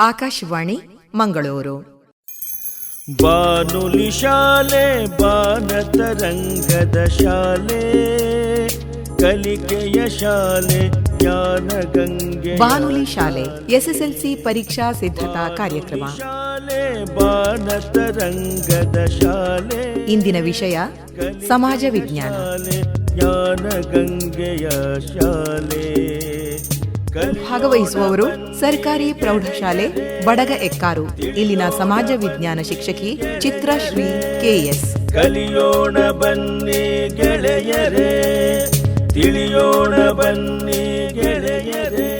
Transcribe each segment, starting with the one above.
ಆಕಾಶವಾಣಿ ಮಂಗಳೂರು. ಬಾನುಲಿ ಶಾಲೆ ಬಾನತರಂಗದ ಶಾಲೆ ಕಲಿಕೆಯ ಶಾಲೆ ಜ್ಞಾನ ಗಂಗೆ ಬಾನುಲಿ ಶಾಲೆ ಎಸ್ಎಸ್ಎಲ್ಸಿ ಪರೀಕ್ಷಾ ಸಿದ್ಧತಾ ಕಾರ್ಯಕ್ರಮ. ಶಾಲೆ ಬಾನತರಂಗದ ಶಾಲೆ ಇಂದಿನ ವಿಷಯ ಸಮಾಜ ವಿಜ್ಞಾನ. ಶಾಲೆ ಜ್ಞಾನ ಗಂಗೆಯ ಶಾಲೆ. ಭಾಗವಹಿಸುವವರು ಸರ್ಕಾರಿ ಪ್ರೌಢಶಾಲೆ ಬಡಗ ಎಕ್ಕಾರು. ಇಲ್ಲಿನ ಸಮಾಜ ವಿಜ್ಞಾನ ಶಿಕ್ಷಕಿ ಚಿತ್ರಶ್ರೀ ಕೆಎಸ್ ಕಲಿಯೋಣ ಬನ್ನಿ ಗೆಳೆಯರೇ. ತಿಳಿಯೋಣ ಬನ್ನಿ ಗೆಳೆಯರೇ.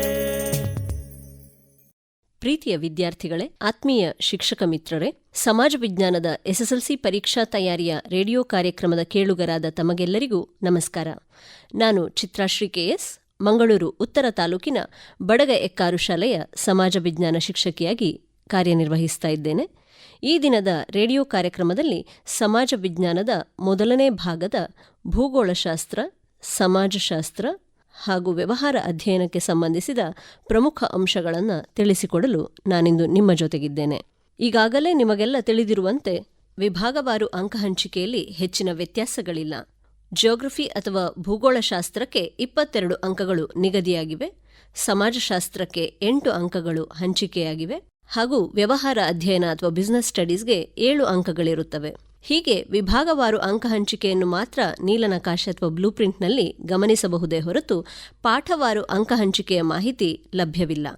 ಪ್ರೀತಿಯ ವಿದ್ಯಾರ್ಥಿಗಳೇ ಆತ್ಮೀಯ ಶಿಕ್ಷಕ ಮಿತ್ರರೇ ಸಮಾಜ ವಿಜ್ಞಾನದ ಎಸ್ಎಸ್ಎಲ್ಸಿ ಪರೀಕ್ಷಾ ತಯಾರಿಯ ರೇಡಿಯೋ ಕಾರ್ಯಕ್ರಮದ ಕೇಳುಗರಾದ ತಮಗೆಲ್ಲರಿಗೂ ನಮಸ್ಕಾರ. ನಾನು ಚಿತ್ರಾಶ್ರೀ ಕೆಎಸ್ ಮಂಗಳೂರು, ಉತ್ತರ ತಾಲೂಕಿನ ಬಡಗ ಎಕ್ಕಾರು ಶಾಲೆಯ ಸಮಾಜ ವಿಜ್ಞಾನ ಶಿಕ್ಷಕಿಯಾಗಿ ಕಾರ್ಯನಿರ್ವಹಿಸ್ತಾ ಇದ್ದೇನೆ. ಈ ದಿನದ ರೇಡಿಯೋ ಕಾರ್ಯಕ್ರಮದಲ್ಲಿ ಸಮಾಜ ವಿಜ್ಞಾನದ ಮೊದಲನೇ ಭಾಗದ ಭೂಗೋಳಶಾಸ್ತ್ರ, ಸಮಾಜಶಾಸ್ತ್ರ ಹಾಗೂ ವ್ಯವಹಾರ ಅಧ್ಯಯನಕ್ಕೆ ಸಂಬಂಧಿಸಿದ ಪ್ರಮುಖ ಅಂಶಗಳನ್ನು ತಿಳಿಸಿಕೊಡಲು ನಾನಿಂದು ನಿಮ್ಮ ಜೊತೆಗಿದ್ದೇನೆ. ಈಗಾಗಲೇ ನಿಮಗೆಲ್ಲ ತಿಳಿದಿರುವಂತೆ, ವಿಭಾಗವಾರು ಅಂಕ ಹಂಚಿಕೆಯಲ್ಲಿ ಹೆಚ್ಚಿನ ವ್ಯತ್ಯಾಸಗಳಿಲ್ಲ. ಜಿಯೋಗ್ರಫಿ ಅಥವಾ ಭೂಗೋಳಶಾಸ್ತ್ರಕ್ಕೆ ಇಪ್ಪತ್ತೆರಡು ಅಂಕಗಳು ನಿಗದಿಯಾಗಿವೆ. ಸಮಾಜಶಾಸ್ತ್ರಕ್ಕೆ ಎಂಟು ಅಂಕಗಳು ಹಂಚಿಕೆಯಾಗಿವೆ. ಹಾಗೂ ವ್ಯವಹಾರ ಅಧ್ಯಯನ ಅಥವಾ ಬಿಸಿನೆಸ್ ಸ್ಟಡೀಸ್ಗೆ ಏಳು ಅಂಕಗಳಿರುತ್ತವೆ. ಹೀಗೆ ವಿಭಾಗವಾರು ಅಂಕ ಹಂಚಿಕೆಯನ್ನು ಮಾತ್ರ ನೀಲನಕಾಶ ಅಥವಾ ಬ್ಲೂಪ್ರಿಂಟ್ನಲ್ಲಿ ಗಮನಿಸಬಹುದೇ ಹೊರತು ಪಾಠವಾರು ಅಂಕ ಹಂಚಿಕೆಯ ಮಾಹಿತಿ ಲಭ್ಯವಿಲ್ಲ.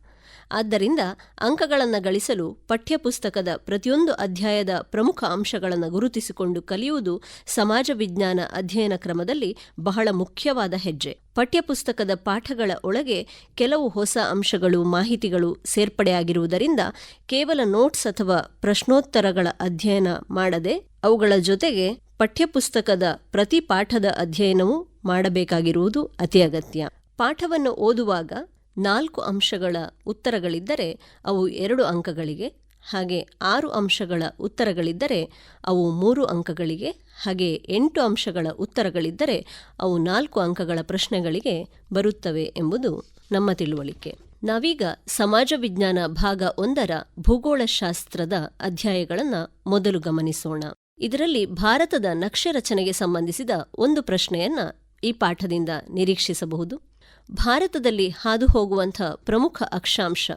ಆದ್ದರಿಂದ ಅಂಕಗಳನ್ನು ಗಳಿಸಲು ಪಠ್ಯಪುಸ್ತಕದ ಪ್ರತಿಯೊಂದು ಅಧ್ಯಾಯದ ಪ್ರಮುಖ ಅಂಶಗಳನ್ನು ಗುರುತಿಸಿಕೊಂಡು ಕಲಿಯುವುದು ಸಮಾಜ ವಿಜ್ಞಾನ ಅಧ್ಯಯನ ಕ್ರಮದಲ್ಲಿ ಬಹಳ ಮುಖ್ಯವಾದ ಹೆಜ್ಜೆ. ಪಠ್ಯಪುಸ್ತಕದ ಪಾಠಗಳ ಒಳಗೆ ಕೆಲವು ಹೊಸ ಅಂಶಗಳು, ಮಾಹಿತಿಗಳು ಸೇರ್ಪಡೆಯಾಗಿರುವುದರಿಂದ ಕೇವಲ ನೋಟ್ಸ್ ಅಥವಾ ಪ್ರಶ್ನೋತ್ತರಗಳ ಅಧ್ಯಯನ ಮಾಡದೆ ಅವುಗಳ ಜೊತೆಗೆ ಪಠ್ಯಪುಸ್ತಕದ ಪ್ರತಿ ಪಾಠದ ಅಧ್ಯಯನವೂ ಮಾಡಬೇಕಾಗಿರುವುದು ಅತಿ ಅಗತ್ಯ. ಪಾಠವನ್ನು ಓದುವಾಗ ನಾಲ್ಕು ಅಂಶಗಳ ಉತ್ತರಗಳಿದ್ದರೆ ಅವು ಎರಡು ಅಂಕಗಳಿಗೆ, ಹಾಗೆ ಆರು ಅಂಶಗಳ ಉತ್ತರಗಳಿದ್ದರೆ ಅವು ಮೂರು ಅಂಕಗಳಿಗೆ, ಹಾಗೆ ಎಂಟು ಅಂಶಗಳ ಉತ್ತರಗಳಿದ್ದರೆ ಅವು ನಾಲ್ಕು ಅಂಕಗಳ ಪ್ರಶ್ನೆಗಳಿಗೆ ಬರುತ್ತವೆ ಎಂಬುದು ನಮ್ಮ ತಿಳುವಳಿಕೆ. ನಾವೀಗ ಸಮಾಜ ವಿಜ್ಞಾನ ಭಾಗ ಒಂದರ ಭೂಗೋಳಶಾಸ್ತ್ರದ ಅಧ್ಯಾಯಗಳನ್ನು ಮೊದಲು ಗಮನಿಸೋಣ. ಇದರಲ್ಲಿ ಭಾರತದ ನಕ್ಷೆ ರಚನೆಗೆ ಸಂಬಂಧಿಸಿದ ಒಂದು ಪ್ರಶ್ನೆಯನ್ನ ಈ ಪಾಠದಿಂದ ನಿರೀಕ್ಷಿಸಬಹುದು. ಭಾರತದಲ್ಲಿ ಹಾದು ಹೋಗುವಂಥ ಪ್ರಮುಖ ಅಕ್ಷಾಂಶ,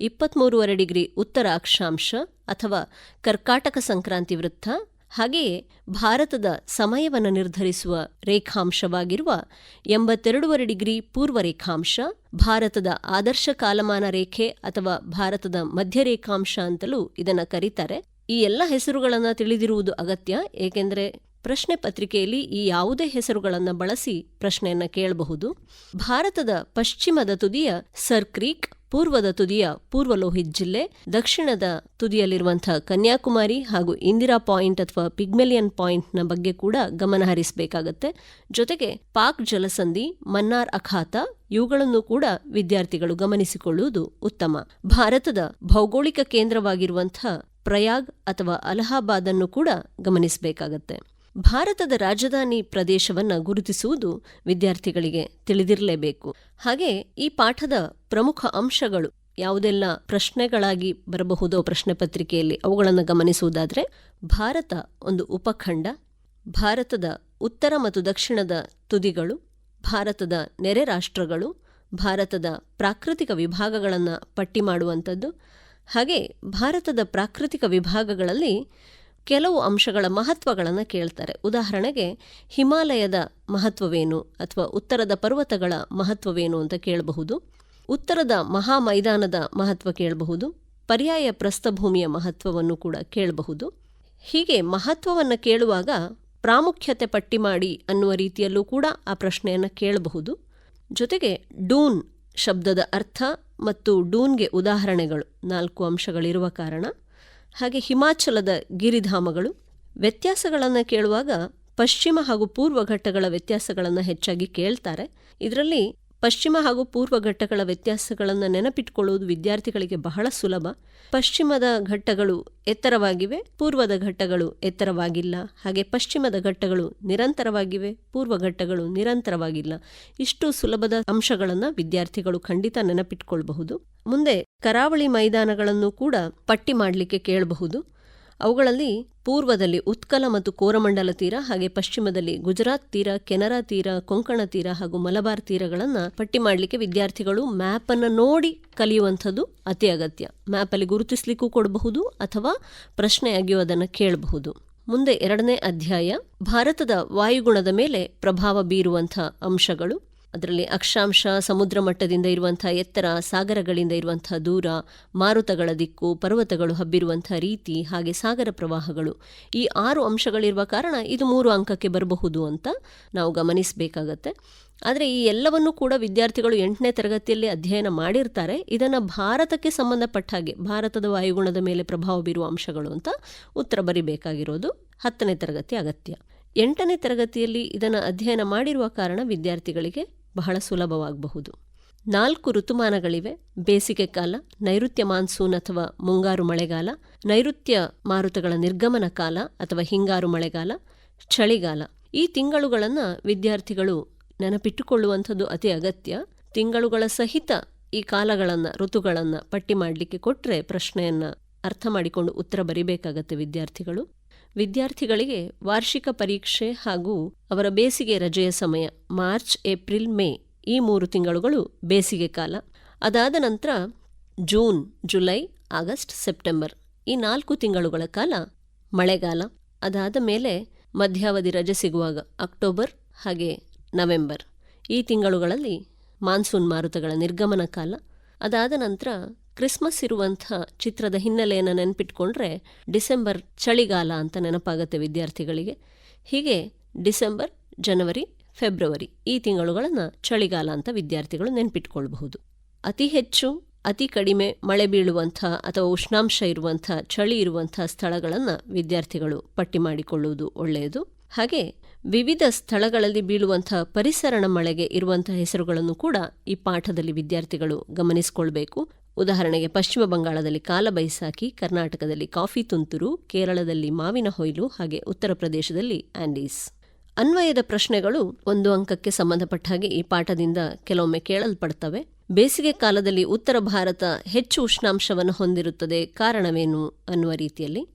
ಇಪ್ಪತ್ಮೂರುವರೆ ಡಿಗ್ರಿ ಉತ್ತರ ಅಕ್ಷಾಂಶ ಅಥವಾ ಕರ್ಕಾಟಕ ಸಂಕ್ರಾಂತಿ ವೃತ್ತ, ಹಾಗೆಯೇ ಭಾರತದ ಸಮಯವನ್ನು ನಿರ್ಧರಿಸುವ ರೇಖಾಂಶವಾಗಿರುವ ಎಂಬತ್ತೆರಡೂವರೆ ಡಿಗ್ರಿ ಪೂರ್ವ ರೇಖಾಂಶ, ಭಾರತದ ಆದರ್ಶ ಕಾಲಮಾನ ರೇಖೆ ಅಥವಾ ಭಾರತದ ಮಧ್ಯ ರೇಖಾಂಶ ಅಂತಲೂ ಇದನ್ನು ಕರೀತಾರೆ. ಈ ಎಲ್ಲ ಹೆಸರುಗಳನ್ನು ತಿಳಿದಿರುವುದು ಅಗತ್ಯ, ಏಕೆಂದರೆ ಪ್ರಶ್ನೆ ಪತ್ರಿಕೆಯಲ್ಲಿ ಈ ಯಾವುದೇ ಹೆಸರುಗಳನ್ನು ಬಳಸಿ ಪ್ರಶ್ನೆಯನ್ನು ಕೇಳಬಹುದು. ಭಾರತದ ಪಶ್ಚಿಮದ ತುದಿಯ ಸರ್ ಕ್ರೀಕ್, ಪೂರ್ವದ ತುದಿಯ ಪೂರ್ವ ಲೋಹಿತ್ ಜಿಲ್ಲೆ, ದಕ್ಷಿಣದ ತುದಿಯಲ್ಲಿರುವಂತಹ ಕನ್ಯಾಕುಮಾರಿ ಹಾಗೂ ಇಂದಿರಾ ಪಾಯಿಂಟ್ ಅಥವಾ ಪಿಗ್ಮೆಲಿಯನ್ ಪಾಯಿಂಟ್ನ ಬಗ್ಗೆ ಕೂಡ ಗಮನಹರಿಸಬೇಕಾಗತ್ತೆ ಜೊತೆಗೆ ಪಾಕ್ ಜಲಸಂಧಿ, ಮನ್ನಾರ್ ಅಖಾತ, ಇವುಗಳನ್ನು ಕೂಡ ವಿದ್ಯಾರ್ಥಿಗಳು ಗಮನಿಸಿಕೊಳ್ಳುವುದು ಉತ್ತಮ. ಭಾರತದ ಭೌಗೋಳಿಕ ಕೇಂದ್ರವಾಗಿರುವಂತಹ ಪ್ರಯಾಗ್ ಅಥವಾ ಅಲಹಾಬಾದ್ ಅನ್ನು ಕೂಡ ಗಮನಿಸಬೇಕಾಗತ್ತೆ. ಭಾರತದ ರಾಜಧಾನಿ ಪ್ರದೇಶವನ್ನು ಗುರುತಿಸುವುದು ವಿದ್ಯಾರ್ಥಿಗಳಿಗೆ ತಿಳಿದಿರಲೇಬೇಕು. ಹಾಗೆ ಈ ಪಾಠದ ಪ್ರಮುಖ ಅಂಶಗಳು ಯಾವುದೆಲ್ಲ ಪ್ರಶ್ನೆಗಳಾಗಿ ಬರಬಹುದೋ ಪ್ರಶ್ನೆ ಪತ್ರಿಕೆಯಲ್ಲಿ ಅವುಗಳನ್ನು ಗಮನಿಸುವುದಾದರೆ, ಭಾರತ ಒಂದು ಉಪಖಂಡ, ಭಾರತದ ಉತ್ತರ ಮತ್ತು ದಕ್ಷಿಣದ ತುದಿಗಳು, ಭಾರತದ ನೆರೆ ರಾಷ್ಟ್ರಗಳು, ಭಾರತದ ಪ್ರಾಕೃತಿಕ ವಿಭಾಗಗಳನ್ನು ಪಟ್ಟಿ ಮಾಡುವಂಥದ್ದು. ಹಾಗೆ ಭಾರತದ ಪ್ರಾಕೃತಿಕ ವಿಭಾಗಗಳಲ್ಲಿ ಕೆಲವು ಅಂಶಗಳ ಮಹತ್ವಗಳನ್ನು ಕೇಳ್ತಾರೆ. ಉದಾಹರಣೆಗೆ, ಹಿಮಾಲಯದ ಮಹತ್ವವೇನು ಅಥವಾ ಉತ್ತರದ ಪರ್ವತಗಳ ಮಹತ್ವವೇನು ಅಂತ ಕೇಳಬಹುದು. ಉತ್ತರದ ಮಹಾ ಮೈದಾನದ ಮಹತ್ವ ಕೇಳಬಹುದು. ಪರ್ಯಾಯ ಪ್ರಸ್ಥಭೂಮಿಯ ಮಹತ್ವವನ್ನು ಕೂಡ ಕೇಳಬಹುದು. ಹೀಗೆ ಮಹತ್ವವನ್ನು ಕೇಳುವಾಗ ಪ್ರಾಮುಖ್ಯತೆ ಪಟ್ಟಿ ಮಾಡಿ ಅನ್ನುವ ರೀತಿಯಲ್ಲೂ ಕೂಡ ಆ ಪ್ರಶ್ನೆಯನ್ನು ಕೇಳಬಹುದು. ಜೊತೆಗೆ, ಡೂನ್ ಶಬ್ದದ ಅರ್ಥ ಮತ್ತು ಡೂನ್ಗೆ ಉದಾಹರಣೆಗಳು ನಾಲ್ಕು ಅಂಶಗಳಿರುವ ಕಾರಣ. ಹಾಗೆ ಹಿಮಾಚಲದ ಗಿರಿಧಾಮಗಳು ವ್ಯತ್ಯಾಸಗಳನ್ನು ಕೇಳುವಾಗ ಪಶ್ಚಿಮ ಹಾಗೂ ಪೂರ್ವ ಘಟ್ಟಗಳ ವ್ಯತ್ಯಾಸಗಳನ್ನು ಹೆಚ್ಚಾಗಿ ಕೇಳ್ತಾರೆ. ಇದರಲ್ಲಿ ಪಶ್ಚಿಮ ಹಾಗೂ ಪೂರ್ವ ಘಟ್ಟಗಳ ವ್ಯತ್ಯಾಸಗಳನ್ನು ನೆನಪಿಟ್ಕೊಳ್ಳುವುದು ವಿದ್ಯಾರ್ಥಿಗಳಿಗೆ ಬಹಳ ಸುಲಭ. ಪಶ್ಚಿಮದ ಘಟ್ಟಗಳು ಎತ್ತರವಾಗಿವೆ, ಪೂರ್ವದ ಘಟ್ಟಗಳು ಎತ್ತರವಾಗಿಲ್ಲ. ಹಾಗೆ ಪಶ್ಚಿಮದ ಘಟ್ಟಗಳು ನಿರಂತರವಾಗಿವೆ, ಪೂರ್ವ ಘಟ್ಟಗಳು ನಿರಂತರವಾಗಿಲ್ಲ. ಇಷ್ಟು ಸುಲಭದ ಅಂಶಗಳನ್ನು ವಿದ್ಯಾರ್ಥಿಗಳು ಖಂಡಿತ ನೆನಪಿಟ್ಕೊಳ್ಬಹುದು. ಮುಂದೆ ಕರಾವಳಿ ಮೈದಾನಗಳನ್ನು ಕೂಡ ಪಟ್ಟಿ ಮಾಡಲಿಕ್ಕೆ ಕೇಳಬಹುದು. ಅವುಗಳಲ್ಲಿ ಪೂರ್ವದಲ್ಲಿ ಉತ್ಕಲ ಮತ್ತು ಕೋರಮಂಡಲ ತೀರ ಹಾಗೆ ಪಶ್ಚಿಮದಲ್ಲಿ ಗುಜರಾತ್ ತೀರ, ಕೆನರಾ ತೀರ, ಕೊಂಕಣ ತೀರ ಹಾಗೂ ಮಲಬಾರ್ ತೀರಗಳನ್ನು ಪಟ್ಟಿ ಮಾಡಲಿಕ್ಕೆ ವಿದ್ಯಾರ್ಥಿಗಳು ಮ್ಯಾಪ್ ಅನ್ನು ನೋಡಿ ಕಲಿಯುವಂಥದ್ದು ಅತಿ ಅಗತ್ಯ. ಮ್ಯಾಪಲ್ಲಿ ಗುರುತಿಸಲಿಕ್ಕೂ ಕೊಡಬಹುದು ಅಥವಾ ಪ್ರಶ್ನೆಯಾಗಿಯೂ ಅದನ್ನು ಕೇಳಬಹುದು. ಮುಂದೆ ಎರಡನೇ ಅಧ್ಯಾಯ, ಭಾರತದ ವಾಯುಗುಣದ ಮೇಲೆ ಪ್ರಭಾವ ಬೀರುವಂಥ ಅಂಶಗಳು. ಅದರಲ್ಲಿ ಅಕ್ಷಾಂಶ, ಸಮುದ್ರ ಮಟ್ಟದಿಂದ ಇರುವಂಥ ಎತ್ತರ, ಸಾಗರಗಳಿಂದ ಇರುವಂಥ ದೂರ, ಮಾರುತಗಳ ದಿಕ್ಕು, ಪರ್ವತಗಳು ಹಬ್ಬಿರುವಂಥ ರೀತಿ, ಹಾಗೆ ಸಾಗರ ಪ್ರವಾಹಗಳು. ಈ ಆರು ಅಂಶಗಳಿರುವ ಕಾರಣ ಇದು ಮೂರು ಅಂಕಕ್ಕೆ ಬರಬಹುದು ಅಂತ ನಾವು ಗಮನಿಸಬೇಕಾಗತ್ತೆ. ಆದರೆ ಈ ಎಲ್ಲವನ್ನೂ ಕೂಡ ವಿದ್ಯಾರ್ಥಿಗಳು ಎಂಟನೇ ತರಗತಿಯಲ್ಲಿ ಅಧ್ಯಯನ ಮಾಡಿರ್ತಾರೆ. ಇದನ್ನು ಭಾರತಕ್ಕೆ ಸಂಬಂಧಪಟ್ಟ ಹಾಗೆ, ಭಾರತದ ವಾಯುಗುಣದ ಮೇಲೆ ಪ್ರಭಾವ ಬೀರುವ ಅಂಶಗಳು ಅಂತ ಉತ್ತರ ಬರಿಬೇಕಾಗಿರೋದು ಹತ್ತನೇ ತರಗತಿ ಅಗತ್ಯ. ಎಂಟನೇ ತರಗತಿಯಲ್ಲಿ ಇದನ್ನು ಅಧ್ಯಯನ ಮಾಡಿರುವ ಕಾರಣ ವಿದ್ಯಾರ್ಥಿಗಳಿಗೆ ಬಹಳ ಸುಲಭವಾಗಬಹುದು. ನಾಲ್ಕು ಋತುಮಾನಗಳಿವೆ. ಬೇಸಿಗೆ ಕಾಲ, ನೈಋತ್ಯ ಮಾನ್ಸೂನ್ ಅಥವಾ ಮುಂಗಾರು ಮಳೆಗಾಲ, ನೈಋತ್ಯ ಮಾರುತಗಳ ನಿರ್ಗಮನ ಕಾಲ ಅಥವಾ ಹಿಂಗಾರು ಮಳೆಗಾಲ, ಚಳಿಗಾಲ. ಈ ತಿಂಗಳುಗಳನ್ನು ವಿದ್ಯಾರ್ಥಿಗಳು ನೆನಪಿಟ್ಟುಕೊಳ್ಳುವಂಥದ್ದು ಅತಿ ಅಗತ್ಯ. ತಿಂಗಳುಗಳ ಸಹಿತ ಈ ಕಾಲಗಳನ್ನು, ಋತುಗಳನ್ನು ಪಟ್ಟಿ ಮಾಡಲಿಕ್ಕೆ ಕೊಟ್ಟರೆ ಪ್ರಶ್ನೆಯನ್ನು ಅರ್ಥ ಮಾಡಿಕೊಂಡು ಉತ್ತರ ಬರಿಬೇಕಾಗತ್ತೆ ವಿದ್ಯಾರ್ಥಿಗಳು. ವಿದ್ಯಾರ್ಥಿಗಳಿಗೆ ವಾರ್ಷಿಕ ಪರೀಕ್ಷೆ ಹಾಗೂ ಅವರ ಬೇಸಿಗೆ ರಜೆಯ ಸಮಯ ಮಾರ್ಚ್, ಏಪ್ರಿಲ್, ಮೇ ಈ ಮೂರು ತಿಂಗಳುಗಳು ಬೇಸಿಗೆ ಕಾಲ. ಅದಾದ ನಂತರ ಜೂನ್, ಜುಲೈ, ಆಗಸ್ಟ್, ಸೆಪ್ಟೆಂಬರ್ ಈ ನಾಲ್ಕು ತಿಂಗಳುಗಳ ಕಾಲ ಮಳೆಗಾಲ. ಅದಾದ ಮೇಲೆ ಮಧ್ಯಾವಧಿ ರಜೆ ಸಿಗುವಾಗ ಅಕ್ಟೋಬರ್ ಹಾಗೆ ನವೆಂಬರ್ ಈ ತಿಂಗಳುಗಳಲ್ಲಿ ಮಾನ್ಸೂನ್ ಮಾರುತಗಳ ನಿರ್ಗಮನ ಕಾಲ. ಅದಾದ ನಂತರ ಕ್ರಿಸ್ಮಸ್ ಇರುವಂಥ ಚಿತ್ರದ ಹಿನ್ನೆಲೆಯನ್ನು ನೆನಪಿಟ್ಕೊಂಡ್ರೆ ಡಿಸೆಂಬರ್ ಚಳಿಗಾಲ ಅಂತ ನೆನಪಾಗತ್ತೆ ವಿದ್ಯಾರ್ಥಿಗಳಿಗೆ. ಹೀಗೆ ಡಿಸೆಂಬರ್, ಜನವರಿ, ಫೆಬ್ರವರಿ ಈ ತಿಂಗಳುಗಳನ್ನು ಚಳಿಗಾಲ ಅಂತ ವಿದ್ಯಾರ್ಥಿಗಳು ನೆನಪಿಟ್ಕೊಳ್ಬಹುದು. ಅತಿ ಹೆಚ್ಚು, ಅತಿ ಕಡಿಮೆ ಮಳೆ ಬೀಳುವಂಥ ಅಥವಾ ಉಷ್ಣಾಂಶ ಇರುವಂಥ, ಚಳಿ ಇರುವಂಥ ಸ್ಥಳಗಳನ್ನು ವಿದ್ಯಾರ್ಥಿಗಳು ಪಟ್ಟಿ ಮಾಡಿಕೊಳ್ಳುವುದು ಒಳ್ಳೆಯದು. ಹಾಗೆ ವಿವಿಧ ಸ್ಥಳಗಳಲ್ಲಿ ಬೀಳುವಂಥ ಪರಿಸರಣ ಮಳೆಗೆ ಇರುವಂಥ ಹೆಸರುಗಳನ್ನು ಕೂಡ ಈ ಪಾಠದಲ್ಲಿ ವಿದ್ಯಾರ್ಥಿಗಳು ಗಮನಿಸಿಕೊಳ್ಬೇಕು. ಉದಾಹರಣೆಗೆ ಪಶ್ಚಿಮ ಬಂಗಾಳದಲ್ಲಿ ಕಾಲ ಬೈಸಾಕಿ, ಕರ್ನಾಟಕದಲ್ಲಿ ಕಾಫಿ ತುಂತುರು, ಕೇರಳದಲ್ಲಿ ಮಾವಿನ ಹೊಯ್ಲು ಹಾಗೆ ಉತ್ತರ ಪ್ರದೇಶದಲ್ಲಿ ಆಂಡೀಸ್. ಅನ್ವಯದ ಪ್ರಶ್ನೆಗಳು ಒಂದು ಅಂಕಕ್ಕೆ ಸಂಬಂಧಪಟ್ಟ ಹಾಗೆ ಈ ಪಾಠದಿಂದ ಕೆಲವೊಮ್ಮೆ ಕೇಳಲ್ಪಡ್ತವೆ. ಬೇಸಿಗೆ ಕಾಲದಲ್ಲಿ ಉತ್ತರ ಭಾರತ ಹೆಚ್ಚು ಉಷ್ಣಾಂಶವನ್ನು ಹೊಂದಿರುತ್ತದೆ ಕಾರಣವೇನು ಅನ್ನುವ ರೀತಿಯಲ್ಲಿ.